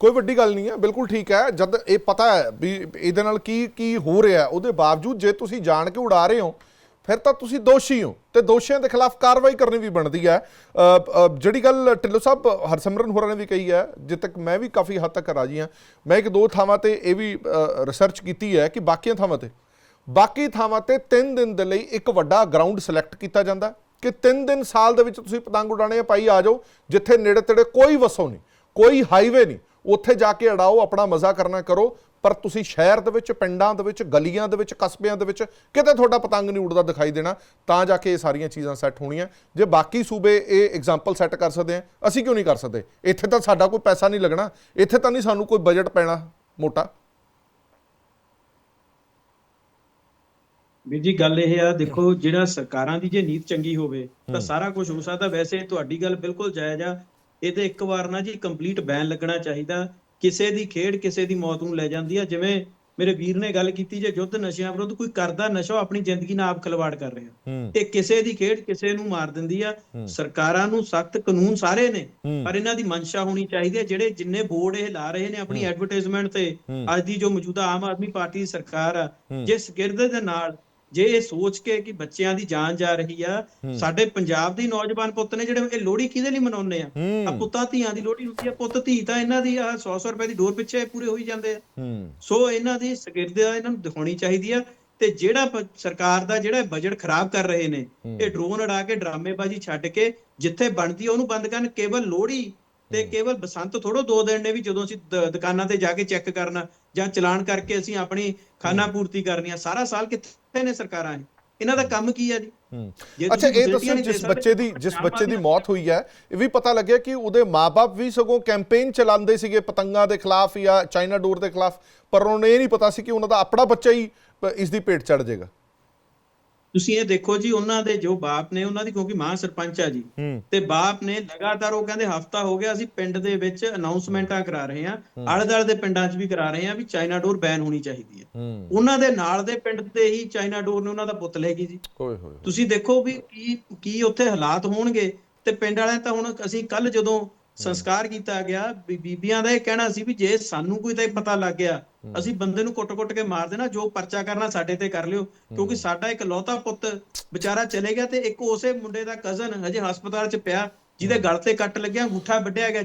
ਕੋਈ ਵੱਡੀ ਗੱਲ ਨਹੀਂ ਹੈ, ਬਿਲਕੁਲ ਠੀਕ ਹੈ। ਜਦ ਇਹ ਪਤਾ ਹੈ ਵੀ ਇਹਦੇ ਨਾਲ ਕੀ ਕੀ ਹੋ ਰਿਹਾ, ਉਹਦੇ ਬਾਵਜੂਦ ਜੇ ਤੁਸੀਂ ਜਾਣ ਕੇ ਉਡਾ ਰਹੇ ਹੋ, ਫਿਰ ਤਾਂ ਤੁਸੀਂ ਦੋਸ਼ੀ ਹੋ ਤੇ ਦੋਸ਼ੀਆਂ ਦੇ ਖਿਲਾਫ ਕਾਰਵਾਈ ਕਰਨੀ ਵੀ ਬਣਦੀ ਹੈ। ਜਿਹੜੀ ਗੱਲ ਢਿੱਲੋਂ ਸਾਹਿਬ, ਹਰਸਿਮਰਨ ਹੋਰਾਂ ਨੇ ਵੀ ਕਹੀ ਹੈ ਜਿੱਥੇ ਤੱਕ ਮੈਂ ਵੀ ਕਾਫੀ ਹੱਦ ਤੱਕ ਰਾਜੀ ਹਾਂ, ਮੈਂ ਇੱਕ ਦੋ ਥਾਵਾਂ ਤੇ ਇਹ ਵੀ ਰਿਸਰਚ ਕੀਤੀ ਹੈ ਕਿ ਬਾਕੀਆਂ ਥਾਵਾਂ ਤੇ। ਬਾਕੀ ਥਾਵਾਂ ਤੇ 3 ਦਿਨ ਦੇ ਲਈ ਇੱਕ ਵੱਡਾ ਗਰਾਊਂਡ ਸਿਲੈਕਟ ਕੀਤਾ ਜਾਂਦਾ ਕਿ 3 ਦਿਨ ਸਾਲ ਦੇ ਵਿੱਚ ਤੁਸੀਂ ਪਤੰਗ ਉਡਾਣੇ ਪਾਈ ਆ ਜਾਓ, ਜਿੱਥੇ ਨੇੜੇ ਤੇੜੇ ਕੋਈ ਵਸੋਂ ਨਹੀਂ। ਕੋਈ ਹਾਈਵੇ ਨਹੀਂ। ਉੱਥੇ ਜਾ ਕੇ ਅੜਾਓ, ਆਪਣਾ ਮਜ਼ਾ ਕਰਨਾ ਕਰੋ। ਪਰ ਤੁਸੀਂ ਸ਼ਹਿਰ ਦੇ ਵਿੱਚ, ਪਿੰਡਾਂ ਦੇ ਵਿੱਚ, ਗਲੀਆਂ ਦੇ ਵਿੱਚ, ਕਸਬਿਆਂ ਦੇ ਵਿੱਚ ਕਿਤੇ ਤੁਹਾਡਾ ਪਤੰਗ ਨਹੀਂ ਉੱਡਦਾ ਦਿਖਾਈ ਦੇਣਾ, ਤਾਂ ਜਾ ਕੇ ਇਹ ਸਾਰੀਆਂ ਚੀਜ਼ਾਂ ਸੈੱਟ ਹੋਣੀਆਂ। ਜੇ ਬਾਕੀ ਸੂਬੇ ਇਹ ਐਗਜ਼ਾਮਪਲ ਸੈੱਟ ਕਰ ਸਕਦੇ ਆ, ਅਸੀਂ ਕਿਉਂ ਨਹੀਂ ਕਰ ਸਕਦੇ? ਇੱਥੇ ਤਾਂ ਸਾਡਾ ਕੋਈ ਪੈਸਾ ਨਹੀਂ ਲੱਗਣਾ, ਇੱਥੇ ਤਾਂ ਨਹੀਂ ਸਾਨੂੰ ਕੋਈ ਬਜਟ ਪੈਣਾ ਮੋਟਾ। ਵੀਰ ਜੀ, ਗੱਲ ਇਹ ਆ, ਦੇਖੋ, ਜਿਹੜਾ ਸਰਕਾਰਾਂ ਦੀ ਜੇ ਨੀਤ ਚੰਗੀ ਹੋਵੇ, ਤਾਂ ਸਾਰਾ ਕੁਝ ਹੋ ਸਕਦਾ। ਵੈਸੇ ਤੁਹਾਡੀ ਗੱਲ ਬਿਲਕੁਲ ਜਾਇਜ਼ ਆ। ਇਹ ਤੇ ਇੱਕ ਵਾਰ ਨਾ ਜੀ ਕੰਪਲੀਟ ਬੈਨ ਲੱਗਣਾ ਚਾਹੀਦਾ। ਕਿਸੇ ਦੀ ਖੇਡ ਕਿਸੇ ਦੀ ਮੌਤ ਨੂੰ ਲੈ ਜਾਂਦੀ ਆ। ਜਿਵੇਂ ਮੇਰੇ ਵੀਰ ਨੇ ਗੱਲ ਕੀਤੀ ਜੇ ਯੁੱਧ ਨਸ਼ਿਆਂ ਵਿਰੁੱਧ ਕੋਈ ਕਰਦਾ ਨਸ਼ਾ ਆਪਣੀ ਜ਼ਿੰਦਗੀ ਨਾਲ ਆਪ ਖਿਲਵਾੜ ਕਰ ਰਿਹਾ। ਇਹ ਕਿਸੇ ਦੀ ਖੇਡ ਕਿਸੇ ਨੂੰ ਮਾਰ ਦਿੰਦੀ ਆ। ਸਰਕਾਰਾਂ ਨੂੰ ਸਖਤ ਕਾਨੂੰਨ ਸਾਰੇ ਨੇ। ਪਰ ਇਹਨਾਂ ਦੀ ਮਨਸ਼ਾ ਹੋਣੀ ਚਾਹੀਦੀ ਹੈ ਜਿਹੜੇ ਜਿੰਨੇ ਬੋਰਡ ਇਹ ਲਾ ਰਹੇ ਨੇ ਆਪਣੀ ਐਡਵਰਟਾਈਜ਼ਮੈਂਟ ਤੇ। ਅੱਜ ਦੀ ਜੋ ਮੌਜੂਦਾ ਆਮ ਆਦਮੀ ਪਾਰਟੀ ਦੀ ਸਰਕਾਰ ਆ। ਜਿਸ ਗਿਰਦੇ ਦੇ ਨਾਲ ਜੇ ਇਹ ਸੋਚ ਕੇ ਕਿ ਬੱਚਿਆਂ ਦੀ ਜਾਨ ਜਾ ਰਹੀ ਆ ਸਾਡੇ ਪੰਜਾਬ ਦੇ ਨੌਜਵਾਨ ਪੁੱਤ ਨੇ ਜਿਹੜੇ ਇਹ ਲੋਹੜੀ ਕਿਹਦੇ ਲਈ ਮਨਾਉਂਦੇ ਆ? ਆ ਪੁੱਤਾਂ ਧੀਆਂ ਦੀ ਲੋਹੜੀ ਹੁੰਦੀ ਆ ਪੁੱਤ ਧੀ ਤਾਂ ਇਹਨਾਂ ਦੀ ਆ 100 100 ਰੁਪਏ ਦੀ ਡੋਰ ਪਿੱਛੇ ਪੂਰੇ ਹੋਈ ਜਾਂਦੇ ਆ। ਸੋ ਇਹਨਾਂ ਦੀ ਸਕਿਰਦ ਆ ਇਹਨਾਂ ਨੂੰ ਦਿਖਾਉਣੀ ਚਾਹੀਦੀ ਆ ਤੇ ਜਿਹੜਾ ਸਰਕਾਰ ਦਾ ਜਿਹੜਾ ਬਜਟ ਖਰਾਬ ਕਰ ਰਹੇ ਨੇ ਇਹ ਡਰੋਨ ਉਡਾ ਕੇ ਡਰਾਮੇਬਾਜ਼ੀ ਛੱਡ ਕੇ ਜਿੱਥੇ ਬਣਦੀ ਆ ਉਹਨੂੰ ਬੰਦ ਕਰਨ ਕੇਵਲ ਲੋਹੜੀ ਤੇ ਕੇਵਲ ਬਸੰਤ ਥੋੜੋ ਦੋ ਦਿਨ ਨੇ ਵੀ ਜਦੋਂ ਅਸੀਂ ਦੁਕਾਨਾਂ ਤੇ ਜਾ ਕੇ ਚੈੱਕ ਕਰਨਾ। ਜਾਂ ਚਲਾਨ ਕਰਕੇ ਅਸੀਂ ਆਪਣੀ ਖਾਨਾ ਪੂਰਤੀ ਕਰਨੀ ਆ। ਸਾਰਾ ਸਾਲ ਕਿੱਥੇ ਨੇ ਸਰਕਾਰਾਂ ਇਹ? ਇਹਨਾਂ ਦਾ ਕੰਮ ਕੀ ਆ ਜੀ? ਹੂੰ। ਜੇ ਅੱਛਾ ਇਹ ਦੱਸੋ ਜਿਸ ਬੱਚੇ ਦੀ ਜਿਸ ਬੱਚੇ ਦੀ ਮੌਤ ਹੋਈ ਹੈ ਇਹ ਵੀ ਪਤਾ ਲੱਗਿਆ ਕਿ ਉਹਦੇ ਮਾਪੇ ਵੀ ਸਗੋਂ ਕੈਂਪੇਨ ਚਲਾਉਂਦੇ ਸੀਗੇ ਪਤੰਗਾਂ ਦੇ ਖਿਲਾਫ ਜਾਂ ਚਾਈਨਾ ਡੋਰ ਦੇ ਖਿਲਾਫ ਪਰ ਉਹਨਾਂ ਨੂੰ ਇਹ ਨਹੀਂ ਪਤਾ ਸੀ ਕਿ ਉਹਨਾਂ ਦਾ ਆਪਣਾ ਬੱਚਾ ਹੀ ਇਸ ਦੀ ਭੇਟ ਚੜ ਜਾਏਗਾ। ਤੁਸੀਂ ਇਹ ਦੇਖੋ ਜੀ ਉਹਨਾਂ ਦੇ ਜੋ ਬਾਪ ਨੇ ਉਹਨਾਂ ਦੀ ਕਿਉਂਕਿ ਮਾਂ ਸਰਪੰਚ ਆ ਜੀ ਤੇ ਬਾਪ ਨੇ ਲਗਾਤਾਰ ਉਹ ਕਹਿੰਦੇ ਹਫਤਾ ਹੋ ਗਿਆ ਅਸੀਂ ਪਿੰਡ ਦੇ ਵਿੱਚ ਅਨਾਉਂਸਮੈਂਟਾਂ ਕਰਾ ਰਹੇ ਹਾਂ ਆਲੇ-ਦੁਆਲੇ ਦੇ ਪਿੰਡਾਂ 'ਚ ਵੀ ਕਰਾ ਰਹੇ ਹਾਂ ਵੀ ਚਾਈਨਾ ਡੋਰ ਬੈਨ ਹੋਣੀ ਚਾਹੀਦੀ ਹੈ। ਉਹਨਾਂ ਦੇ ਨਾਲ ਦੇ ਪਿੰਡ ਤੇ ਹੀ ਚਾਈਨਾ ਡੋਰ ਨੇ ਉਹਨਾਂ ਦਾ ਪੁੱਤ ਲੈ ਗਈ ਜੀ। ਤੁਸੀਂ ਦੇਖੋ ਵੀ ਕੀ ਕੀ ਉੱਥੇ ਹਾਲਾਤ ਹੋਣਗੇ ਤੇ ਪਿੰਡ ਵਾਲਿਆਂ ਤਾਂ ਹੁਣ ਅਸੀਂ ਕੱਲ ਜਦੋਂ ਸੰਸਕਾਰ ਕੀਤਾ ਗਿਆ ਬੀਬੀਆਂ ਦਾ ਇਹ ਕਹਿਣਾ ਸੀ ਵੀ ਜੇ ਸਾਨੂੰ ਕੋਈ ਤਾਂ ਇਹ ਪਤਾ ਲੱਗ ਗਿਆ ਅਸੀਂ ਬੰਦੇ ਨੂੰ ਕੁੱਟ-ਕੁੱਟ ਕੇ ਮਾਰ ਦੇਣਾ ਜੋ ਪਰਚਾ ਕਰਨਾ ਸਾਡੇ ਤੇ ਕਰ ਲਿਓ ਕਿਉਂਕਿ ਸਾਡਾ ਇੱਕ ਲੌਤਾ ਪੁੱਤ ਵਿਚਾਰਾ ਚਲੇ ਗਿਆ ਤੇ ਇੱਕ ਉਸੇ ਮੁੰਡੇ ਦਾ ਕਜ਼ਨ ਹਜੇ ਹਸਪਤਾਲ 'ਚ ਪਿਆ ਜਿਹਦੇ ਗਲ ਤੇ ਕੱਟ ਲੱਗਿਆ ਅੰਗੂਠਾ ਵੱਢਿਆ ਗਿਆ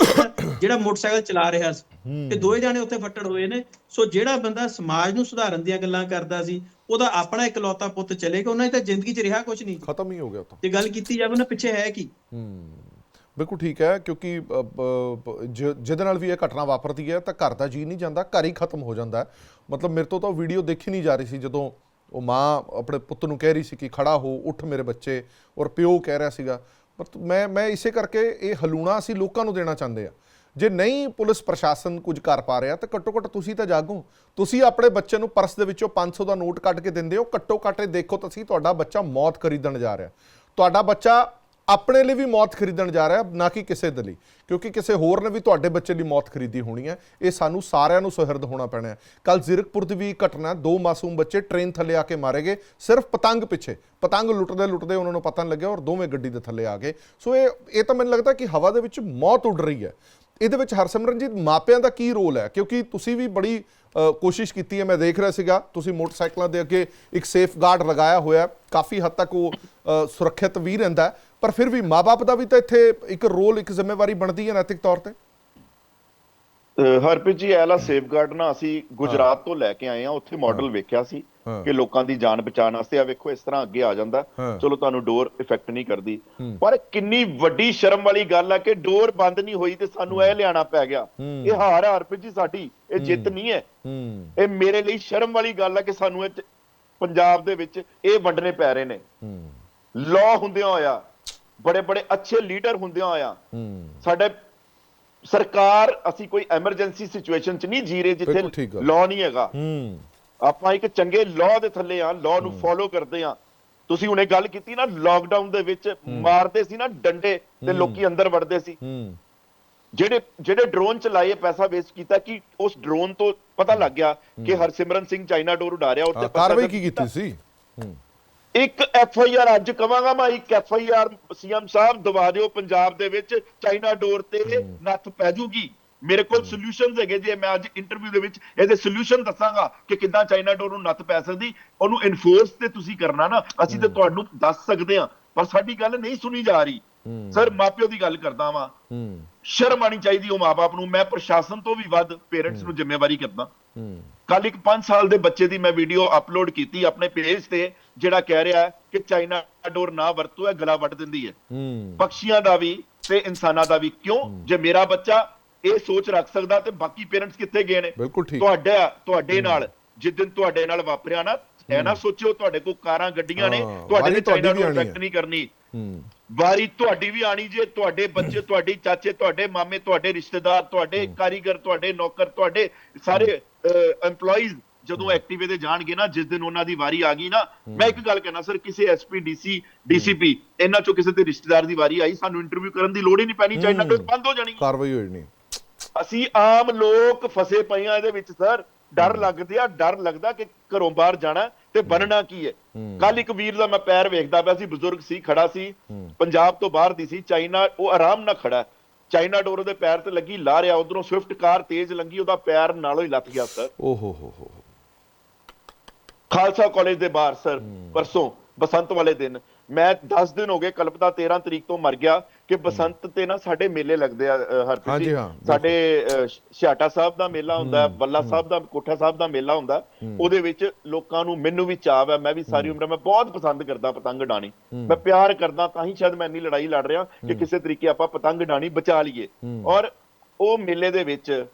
ਜਿਹੜਾ ਮੋਟਰਸਾਈਕਲ ਚਲਾ ਰਿਹਾ ਸੀ। ਤੇ ਦੋਏ ਜਾਣੇ ਉੱਥੇ ਫੱਟੜ ਹੋਏ ਨੇ। ਸੋ ਜਿਹੜਾ ਬੰਦਾ ਸਮਾਜ ਨੂੰ ਸੁਧਾਰਨ ਦੀਆਂ ਗੱਲਾਂ ਕਰਦਾ ਸੀ ਉਹਦਾ ਆਪਣਾ ਇਕਲੌਤਾ ਪੁੱਤ ਚਲੇ ਗਿਆ ਉਹਨਾਂ ਦੀ ਤਾਂ ਜ਼ਿੰਦਗੀ 'ਚ ਰਿਹਾ ਕੁਝ ਨਹੀਂ। ਖਤਮ ਹੀ ਹੋ ਗਿਆ ਉਹ ਤਾਂ। ਜੇ ਗੱਲ ਕੀਤੀ ਜਾਵੇ ਨਾ ਪਿੱਛੇ ਹੈ ਕੀ? ਹੂੰ। ਬਿਲਕੁਲ ਠੀਕ ਹੈ, ਕਿਉਂਕਿ ਜ- ਜਿਹਦੇ ਨਾਲ ਵੀ ਇਹ ਘਟਨਾ ਵਾਪਰਦੀ ਹੈ, ਤਾਂ ਘਰ ਦਾ ਜੀ ਨਹੀਂ ਜਾਂਦਾ, ਘਰ ਹੀ ਖਤਮ ਹੋ ਜਾਂਦਾ ਮਤਲਬ ਮੇਰੇ ਤੋਂ ਤਾਂ ਵੀਡੀਓ ਦੇਖੀ ਨਹੀਂ ਜਾ ਰਹੀ ਸੀ, ਜਦੋਂ ਉਹ ਮਾਂ ਆਪਣੇ ਪੁੱਤ ਨੂੰ ਕਹਿ ਰਹੀ ਸੀ ਕਿ ਖੜਾ ਹੋ, ਉੱਠ ਮੇਰੇ ਬੱਚੇ, ਔਰ ਪਿਓ ਕਹਿ ਰਿਹਾ ਸੀਗਾ। ਪਰ ਮੈਂ ਮੈਂ ਇਸੇ ਕਰਕੇ ਇਹ ਹਲੂਣਾ ਅਸੀਂ ਲੋਕਾਂ ਨੂੰ ਦੇਣਾ ਚਾਹੁੰਦੇ ਆ ਜੇ ਨਹੀਂ ਪੁਲਿਸ ਪ੍ਰਸ਼ਾਸਨ ਕੁਝ ਕਰ ਪਾ ਰਿਹਾ, ਤਾਂ ਘੱਟੋ ਘੱਟ ਤੁਸੀਂ ਤਾਂ ਜਾਗੋ। ਤੁਸੀਂ ਆਪਣੇ ਬੱਚੇ ਨੂੰ ਪਰਸ ਦੇ ਵਿੱਚੋਂ 500 ਦਾ ਨੋਟ ਕੱਢ ਕੇ ਦਿੰਦੇ ਹੋ, ਘੱਟੋ ਘੱਟ ਇਹ ਦੇਖੋ ਤੁਸੀਂ ਤੁਹਾਡਾ ਬੱਚਾ ਮੌਤ ਖਰੀਦਣ ਜਾ ਰਿਹਾ। ਤੁਹਾਡਾ ਬੱਚਾ ਆਪਣੇ ਲਈ ਵੀ ਮੌਤ ਖਰੀਦਣ ਜਾ ਰਿਹਾ, ਨਾ ਕਿ ਕਿਸੇ ਦੇ ਲਈ। ਕਿਉਂਕਿ ਕਿਸੇ ਹੋਰ ਨੇ ਵੀ ਤੁਹਾਡੇ ਬੱਚੇ ਲਈ ਮੌਤ ਖਰੀਦੀ ਹੋਣੀ ਹੈ। ਇਹ ਸਾਨੂੰ ਸਾਰਿਆਂ ਨੂੰ ਸੁਹਿਰਦ ਹੋਣਾ ਪੈਣਾ ਹੈ। ਕੱਲ ਜ਼ਿਰਕਪੁਰ ਦੀ ਵੀ ਘਟਨਾ ਦੋ ਮਾਸੂਮ ਬੱਚੇ ਟ੍ਰੇਨ ਥੱਲੇ ਆ ਕੇ ਮਾਰੇ ਗਏ। ਸਿਰਫ ਪਤੰਗ ਪਿੱਛੇ, ਪਤੰਗ ਲੁੱਟਦੇ ਲੁੱਟਦੇ ਉਹਨਾਂ ਨੂੰ ਪਤਾ ਨਹੀਂ ਲੱਗਿਆ ਔਰ ਦੋਵੇਂ ਗੱਡੀ ਦੇ ਥੱਲੇ ਆ ਗਏ। ਸੋ ਇਹ ਇਹ ਤਾਂ ਮੈਨੂੰ ਲੱਗਦਾ ਕਿ ਹਵਾ ਦੇ ਵਿੱਚ ਮੌਤ ਉੱਡ ਰਹੀ ਹੈ। ਇਹਦੇ ਵਿੱਚ ਹਰਸਿਮਰਨਜੀਤ, ਮਾਪਿਆਂ ਦਾ ਕੀ ਰੋਲ ਹੈ? ਕਿਉਂਕਿ ਤੁਸੀਂ ਵੀ ਬੜੀ ਕੋਸ਼ਿਸ਼ ਕੀਤੀ ਹੈ, ਮੈਂ ਦੇਖ ਰਿਹਾ ਸੀਗਾ, ਤੁਸੀਂ ਮੋਟਰਸਾਈਕਲਾਂ ਦੇ ਅੱਗੇ ਇੱਕ ਸੇਫ ਗਾਰਡ ਲਗਾਇਆ ਹੋਇਆ ਕਾਫੀ ਹੱਦ ਤੱਕ ਉਹ ਸੁਰੱਖਿਅਤ ਵੀ ਰਹਿੰਦਾ ਪਰ ਫਿਰ ਵੀ ਮਾਪੇ ਦਾ ਵੀ ਤਾਂ ਇੱਥੇ ਇੱਕ ਰੋਲ ਇੱਕ ਜ਼ਿੰਮੇਵਾਰੀ ਬਣਦੀ ਹੈ ਨੈਤਿਕ ਤੌਰ ਤੇ? ਹਰਪ੍ਰੀਤ ਜੀ ਐਲਾ ਸੇਫਗਾਰਡ ਨਾ ਅਸੀਂ ਗੁਜਰਾਤ ਤੋਂ ਲੈ ਕੇ ਆਏ ਆ ਉੱਥੇ ਮਾਡਲ ਵੇਖਿਆ ਸੀ। ਕਿ ਲੋਕਾਂ ਦੀ ਜਾਨ ਬਚਾਉਣ ਵਾਸਤੇ ਆ ਵੇਖੋ ਇਸ ਤਰ੍ਹਾਂ ਅੱਗੇ ਆ ਜਾਂਦਾ। ਚਲੋ ਤੁਹਾਨੂੰ ਡੋਰ ਇਫੈਕਟ ਨਹੀਂ ਕਰਦੀ। ਪਰ ਕਿੰਨੀ ਵੱਡੀ ਸ਼ਰਮ ਵਾਲੀ ਗੱਲ ਆ ਕਿ ਡੋਰ ਬੰਦ ਨਹੀਂ ਹੋਈ ਤੇ ਸਾਨੂੰ ਇਹ ਲਿਆਣਾ ਪੈ ਗਿਆ। ਇਹ ਹਾਰ ਹਰਪ੍ਰੀਤ ਜੀ ਸਾਡੀ ਇਹ ਜਿੱਤ ਨਹੀਂ ਹੈ। ਇਹ ਮੇਰੇ ਲਈ ਸ਼ਰਮ ਵਾਲੀ ਗੱਲ ਆ ਕਿ ਸਾਨੂੰ ਇਹ ਪੰਜਾਬ ਦੇ ਵਿੱਚ ਇਹ ਵੰਡਣੇ ਪੈ ਰਹੇ ਨੇ। ਲਾਅ ਹੁੰਦਿਆਂ ਹੋਇਆ ਬੜੇ ਬੜੇ ਅੱਛੇ ਲੀਡਰ ਹੁੰਦਿਆਂ ਹੋਇਆ ਸਾਡੇ ਸਰਕਾਰ ਅਸੀਂ ਕੋਈ ਐਮਰਜੈਂਸੀ ਸਿਚੁਏਸ਼ਨ ਚ ਨਹੀਂ ਜੀ ਰਹੇ ਜਿੱਥੇ। ਲਾਅ ਨਹੀਂ ਹੈਗਾ। ਹੂੰ। ਆਪਾਂ ਇੱਕ ਚੰਗੇ ਲਾਅ ਦੇ ਥੱਲੇ ਆ ਲਾਅ ਨੂੰ ਫੋਲੋ ਕਰਦੇ ਆ ਤੁਸੀਂ ਹੁਣੇ ਗੱਲ ਕੀਤੀ ਨਾ ਲਾਕਡਾਊਨ ਦੇ ਵਿੱਚ ਮਾਰਦੇ ਸੀ ਨਾ ਡੰਡੇ ਤੇ ਲੋਕੀ ਅੰਦਰ ਵੜਦੇ ਸੀ। ਜਿਹੜੇ ਜਿਹੜੇ ਡਰੋਨ ਚਲਾਏ ਪੈਸਾ ਵੇਸਟ ਕੀਤਾ ਕਿ ਉਸ ਡਰੋਨ ਤੋਂ ਪਤਾ ਲੱਗ ਗਿਆ ਕਿ ਹਰਸਿਮਰਨ ਸਿੰਘ ਚਾਈਨਾ ਡੋਰ ਉਡਾ ਰਿਹਾ। ਉੱਤੇ ਕਾਰਵਾਈ ਕੀ ਕੀਤੀ ਸੀ? ਇੱਕ ਐਫ ਆਈ ਆਰ ਅੱਜ ਕਵਾਂਗਾ ਮੈਂ ਇੱਕ ਐਫ ਆਈ ਆਰ ਸੀਐਮ ਸਾਹਿਬ ਦਵਾ ਦਿਓ ਪੰਜਾਬ ਦੇ ਵਿੱਚ ਚਾਈਨਾ ਡੋਰ ਤੇ ਨੱਥ ਪੈ ਜੂਗੀ। ਮੇਰੇ ਕੋਲ ਸੋਲੂਸ਼ਨਸ ਹੈਗੇ ਜੇ ਮੈਂ ਅੱਜ ਇੰਟਰਵਿਊ ਦੇ ਵਿੱਚ ਇਹਦੇ ਸੋਲੂਸ਼ਨ ਦੱਸਾਂਗਾ ਕਿ ਕਿੱਦਾਂ ਚਾਈਨਾ ਡੋਰ ਨੂੰ ਨੱਥ ਪੈ ਸਕਦੀ। ਉਹਨੂੰ ਇਨਫੋਰਸ ਤੇ ਤੁਸੀਂ ਕਰਨਾ ਨਾ ਅਸੀਂ ਤੇ ਤੁਹਾਨੂੰ ਦੱਸ ਸਕਦੇ ਹਾਂ। ਪਰ ਸਾਡੀ ਗੱਲ ਨਹੀਂ ਸੁਣੀ ਜਾ ਰਹੀ। ਸਰ ਮਾਪਿਓ ਦੀ ਗੱਲ ਕਰਦਾ ਵਾਂ। ਸ਼ਰਮ ਆਣੀ ਚਾਹੀਦੀ ਉਹ ਮਾਪੇ ਨੂੰ। ਮੈਂ ਪ੍ਰਸ਼ਾਸਨ ਤੋਂ ਵੀ ਵੱਧ ਪੇਰੈਂਟਸ ਨੂੰ ਜ਼ਿੰਮੇਵਾਰੀ ਕਰਦਾ। ਕੱਲ ਇੱਕ 5 ਸਾਲ ਦੇ ਬੱਚੇ ਦੀ ਮੈਂ ਵੀਡੀਓ ਅਪਲੋਡ ਕੀਤੀ ਆਪਣੇ ਪੇਜ ਤੇ ਜਿਹੜਾ ਕਹਿ ਰਿਹਾ ਕਿ ਚਾਈਨਾ ਡੋਰ ਨਾ ਵਰਤੋ ਇਹ ਗਲਾ ਵੱਢ ਦਿੰਦੀ ਹੈ। ਪਕਸ਼ੀਆਂ ਦਾ ਵੀ ਤੇ ਇਨਸਾਨਾਂ ਦਾ ਵੀ। ਕਿਉਂ? ਜੇ ਮੇਰਾ ਬੱਚਾ ਇਹ ਸੋਚ ਰੱਖ ਸਕਦਾ ਤੇ ਬਾਕੀ ਪੇਰੈਂਟਸ ਕਿੱਥੇ ਗਏ ਨੇ? ਤੁਹਾਡਾ ਤੁਹਾਡੇ ਨਾਲ ਜਿੱਦਨ ਤੁਹਾਡੇ ਨਾਲ ਵਾਪਰਿਆ ਨਾ ਇਹ ਨਾ ਸੋਚਿਓ ਤੁਹਾਡੇ ਕੋਲ ਕਾਰਾਂ ਗੱਡੀਆਂ ਨੇ ਤੁਹਾਡੇ ਤੇ ਚਾਈਨਾ ਆਉਣੀ ਇਫੈਕਟ। ਨਹੀਂ ਕਰਨੀ। ਵਾਰੀ ਤੁਹਾਡੀ ਵੀ ਆਣੀ ਜੇ ਤੁਹਾਡੇ ਬੱਚੇ ਤੁਹਾਡੀ ਚਾਚੇ ਤੁਹਾਡੇ ਮਾਮੇ ਤੁਹਾਡੇ ਰਿਸ਼ਤੇਦਾਰ ਤੁਹਾਡੇ ਕਾਰੀਗਰ ਤੁਹਾਡੇ ਨੌਕਰ ਤੁਹਾਡੇ ਸਾਰੇ EMPLOYEES ਜਦੋਂ ਐਕਟਿਵੇ ਤੇ ਜਾਣਗੇ ਨਾ ਜਿਸ ਦਿਨ ਉਹਨਾਂ ਦੀ ਵਾਰੀ ਆ ਗਈ ਨਾ ਮੈਂ ਇੱਕ ਗੱਲ ਕਹਿਣਾ ਸਰ ਕਿਸੇ ਐਸਪੀ ਡੀਸੀ ਡੀਸੀਪੀ ਇਹਨਾਂ ਚੋਂ ਕਿਸੇ ਦੇ ਰਿਸ਼ਤੇਦਾਰ ਦੀ ਵਾਰੀ ਆਈ ਸਾਨੂੰ ਇੰਟਰਵਿਊ ਕਰਨ ਦੀ ਲੋੜ ਹੀ ਨਹੀਂ ਪੈਣੀ ਚਾਈਨਾ ਡੋਰ ਬੰਦ ਹੋ ਜਾਣੀ। ਕਾਰਵਾਈ ਨਹੀਂ। ਅਸੀਂ ਆਮ ਲੋਕ ਫਸੇ ਪਏ ਆ ਇਹਦੇ ਵਿੱਚ ਸਰ। ਡਰ ਲੱਗਦੇ ਆ ਡਰ ਲੱਗਦਾ ਕਿ ਘਰੋਂ ਬਾਹਰ ਜਾਣਾ ਤੇ ਬਣਨਾ ਕੀ ਹੈ। ਕੱਲ ਇੱਕ ਵੀਰ ਦਾ ਮੈਂ ਪੈਰ ਵੇਖਦਾ ਪਿਆ ਸੀ ਬਜ਼ੁਰਗ ਸੀ ਖੜਾ ਸੀ ਪੰਜਾਬ ਤੋਂ ਬਾਹਰ ਦੀ ਸੀ ਚਾਈਨਾ ਉਹ ਆਰਾਮ ਨਾਲ ਖੜਾ। ਚਾਈਨਾ ਡੋਰ ਉਹਦੇ ਪੈਰ ਤੇ ਲੱਗੀ ਲਾ ਰਿਹਾ ਉਧਰੋਂ ਸਵਿਫਟ ਕਾਰ ਤੇਜ਼ ਲੰਗੀ ਉਹਦਾ ਪੈਰ ਨਾਲੋਂ ਹੀ ਲੱਤ ਗਿਆ ਸਰ। ਓ ਹੋ ਹੋ ਹੋ ਖਾਲਸਾ ਕਾਲਜ ਦੇ ਬਾਹਰ ਸਰ ਪਰਸੋਂ ਬਸੰਤ ਵਾਲੇ ਦਿਨ। ਮੈਂ 10 ਦਿਨ ਹੋ ਗਏ ਕਲਪਨਾ 13 ਤਰੀਕ ਤੋਂ ਮਰ ਗਿਆ। ਕਿ ਬਸੰਤ ਤੇ ਨਾ ਸਾਡੇ ਮੇਲੇ ਲੱਗਦੇ ਆ ਅ, ਹਰਪ੍ਰੀਤ ਹਾਂਜੀ, ਜੀ। ਹਾਂ, ਬਿਲਕੁਲ। ਸਾਡੇ ਅ, ਛਿਆਟਾ ਸਾਹਿਬ ਦਾ ਮੇਲਾ ਹੁੰਦਾ ਹੈ, ਬੱਲਾ ਸਾਹਿਬ ਦਾ ਕੋਠਾ ਸਾਹਿਬ ਦਾ ਮੇਲਾ ਹੁੰਦਾ। ਹੈ। ਉਹਦੇ ਵਿੱਚ ਲੋਕਾਂ ਨੂੰ ਮੈਨੂੰ ਵੀ ਚਾਅ ਹੈ ਮੈਂ ਵੀ ਸਾਰੀ ਉਮਰ ਮੈਂ ਬਹੁਤ ਪਸੰਦ ਕਰਦਾ ਪਤੰਗ ਉਡਾਣੀ ਮੈਂ ਪਿਆਰ ਕਰਦਾ ਤਾਂ ਹੀ ਸ਼ਾਇਦ ਮੈਂ ਇੰਨੀ ਲੜਾਈ ਲੜ ਰਿਹਾ ਕਿ ਕਿਸੇ ਤਰੀਕੇ ਆਪਾਂ ਪਤੰਗ ਉਡਾਣੀ ਬਚਾ ਲਈਏ। ਔਰ ਉਹ ਮੇਲੇ ਦੇ ਵਿੱਚ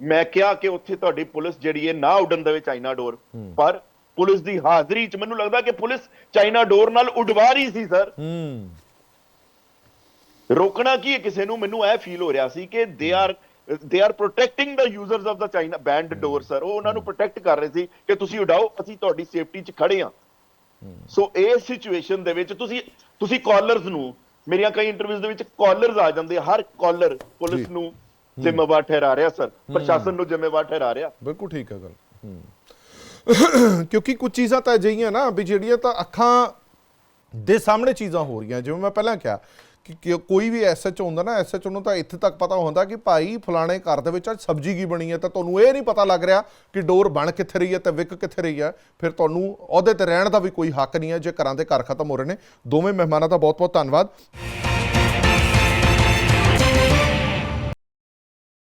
ਮੈਂ ਕਿਹਾ ਕਿ ਉੱਥੇ ਤੁਹਾਡੀ ਪੁਲਿਸ ਜਿਹੜੀ ਹੈ ਨਾ ਉੱਡਣ ਦੇਵੇ ਚਾਈਨਾ ਡੋਰ। ਪਰ ਪੁਲਿਸ ਦੀ ਹਾਜ਼ਰੀ 'ਚ ਮੈਨੂੰ ਲੱਗਦਾ ਕਿ ਪੁਲਿਸ ਚਾਈਨਾ ਡੋਰ ਨਾਲ ਉਡਵਾ ਰਹੀ ਸੀ ਸਰ। ਹੂੰ। ਰੋਕਣਾ ਕੀ ਹੈ? ਕਿਸੇ ਨੂੰ ਮੈਨੂੰ ਇਹ ਫੀਲ ਹੋ ਰਿਹਾ ਸੀ ਕਿ they are they are protecting the users of the China banned door sir ਉਹ ਉਹਨਾਂ ਨੂੰ ਪ੍ਰੋਟੈਕਟ ਕਰ ਰਹੇ ਸੀ ਕਿ ਤੁਸੀਂ ਉਡਾਓ ਅਸੀਂ ਤੁਹਾਡੀ ਸੇਫਟੀ 'ਚ ਖੜੇ ਹਾਂ। ਸੋ ਇਹ ਸਿਚੁਏਸ਼ਨ ਦੇ ਵਿੱਚ ਤੁਸੀਂ ਤੁਸੀਂ ਕਾਲਰਸ ਨੂੰ ਮੇਰੀਆਂ ਕਈ ਇੰਟਰਵਿਊਜ਼ ਦੇ ਵਿੱਚ ਕਾਲਰਸ ਆ ਜਾਂਦੇ ਆ, ਹਰ ਕਾਲਰ ਪੁਲਿਸ। ਨੂੰ ਜ਼ਿੰਮੇਵਾਰ ਠਹਿਰਾ ਰਿਹਾ ਸਰ ਪ੍ਰਸ਼ਾਸਨ ਨੂੰ ਜ਼ਿੰਮੇਵਾਰ ਠਹਿਰਾ ਰਿਹਾ। ਬਿਲਕੁਲ ਠੀਕ ਹੈ ਗੱਲ। ਕਿਉਂਕਿ ਕੁਝ ਚੀਜ਼ਾਂ ਤਾਂ ਅਜਿਹੀਆਂ ਨਾ ਵੀ ਜਿਹੜੀਆਂ ਤਾਂ ਅੱਖਾਂ ਦੇ ਸਾਹਮਣੇ ਚੀਜ਼ਾਂ ਹੋ ਰਹੀਆਂ। ਜਿਵੇਂ ਮੈਂ ਪਹਿਲਾਂ ਕਿਹਾ ਕੋਈ ਵੀ ਐਸਐਚ ਹੁੰਦਾ ਨਾ, ਐਸਐਚ ਨੂੰ ਤਾਂ ਇੱਥੇ ਤੱਕ ਪਤਾ ਹੁੰਦਾ ਕਿ ਭਾਈ ਫਲਾਣੇ ਘਰ ਦੇ ਵਿੱਚ ਅੱਜ ਸਬਜ਼ੀ ਕੀ ਬਣੀ ਹੈ, ਤਾਂ ਤੁਹਾਨੂੰ ਇਹ ਨਹੀਂ ਪਤਾ ਲੱਗ ਰਿਹਾ ਕਿ ਡੋਰ ਬਣ ਕਿੱਥੇ ਰਹੀ ਹੈ ਤੇ ਵਿਕ ਕਿੱਥੇ ਰਹੀ ਹੈ। ਫਿਰ ਤੁਹਾਨੂੰ ਅਹੁਦੇ ਤੇ ਰਹਿਣ ਦਾ ਵੀ ਕੋਈ ਹੱਕ ਨਹੀਂ ਹੈ, ਜੇ ਘਰਾਂ ਦੇ ਘਰ ਖਤਮ ਹੋ ਰਹੇ ਨੇ। ਦੋਵੇਂ ਮਹਿਮਾਨਾਂ ਦਾ ਬਹੁਤ ਬਹੁਤ ਧੰਨਵਾਦ।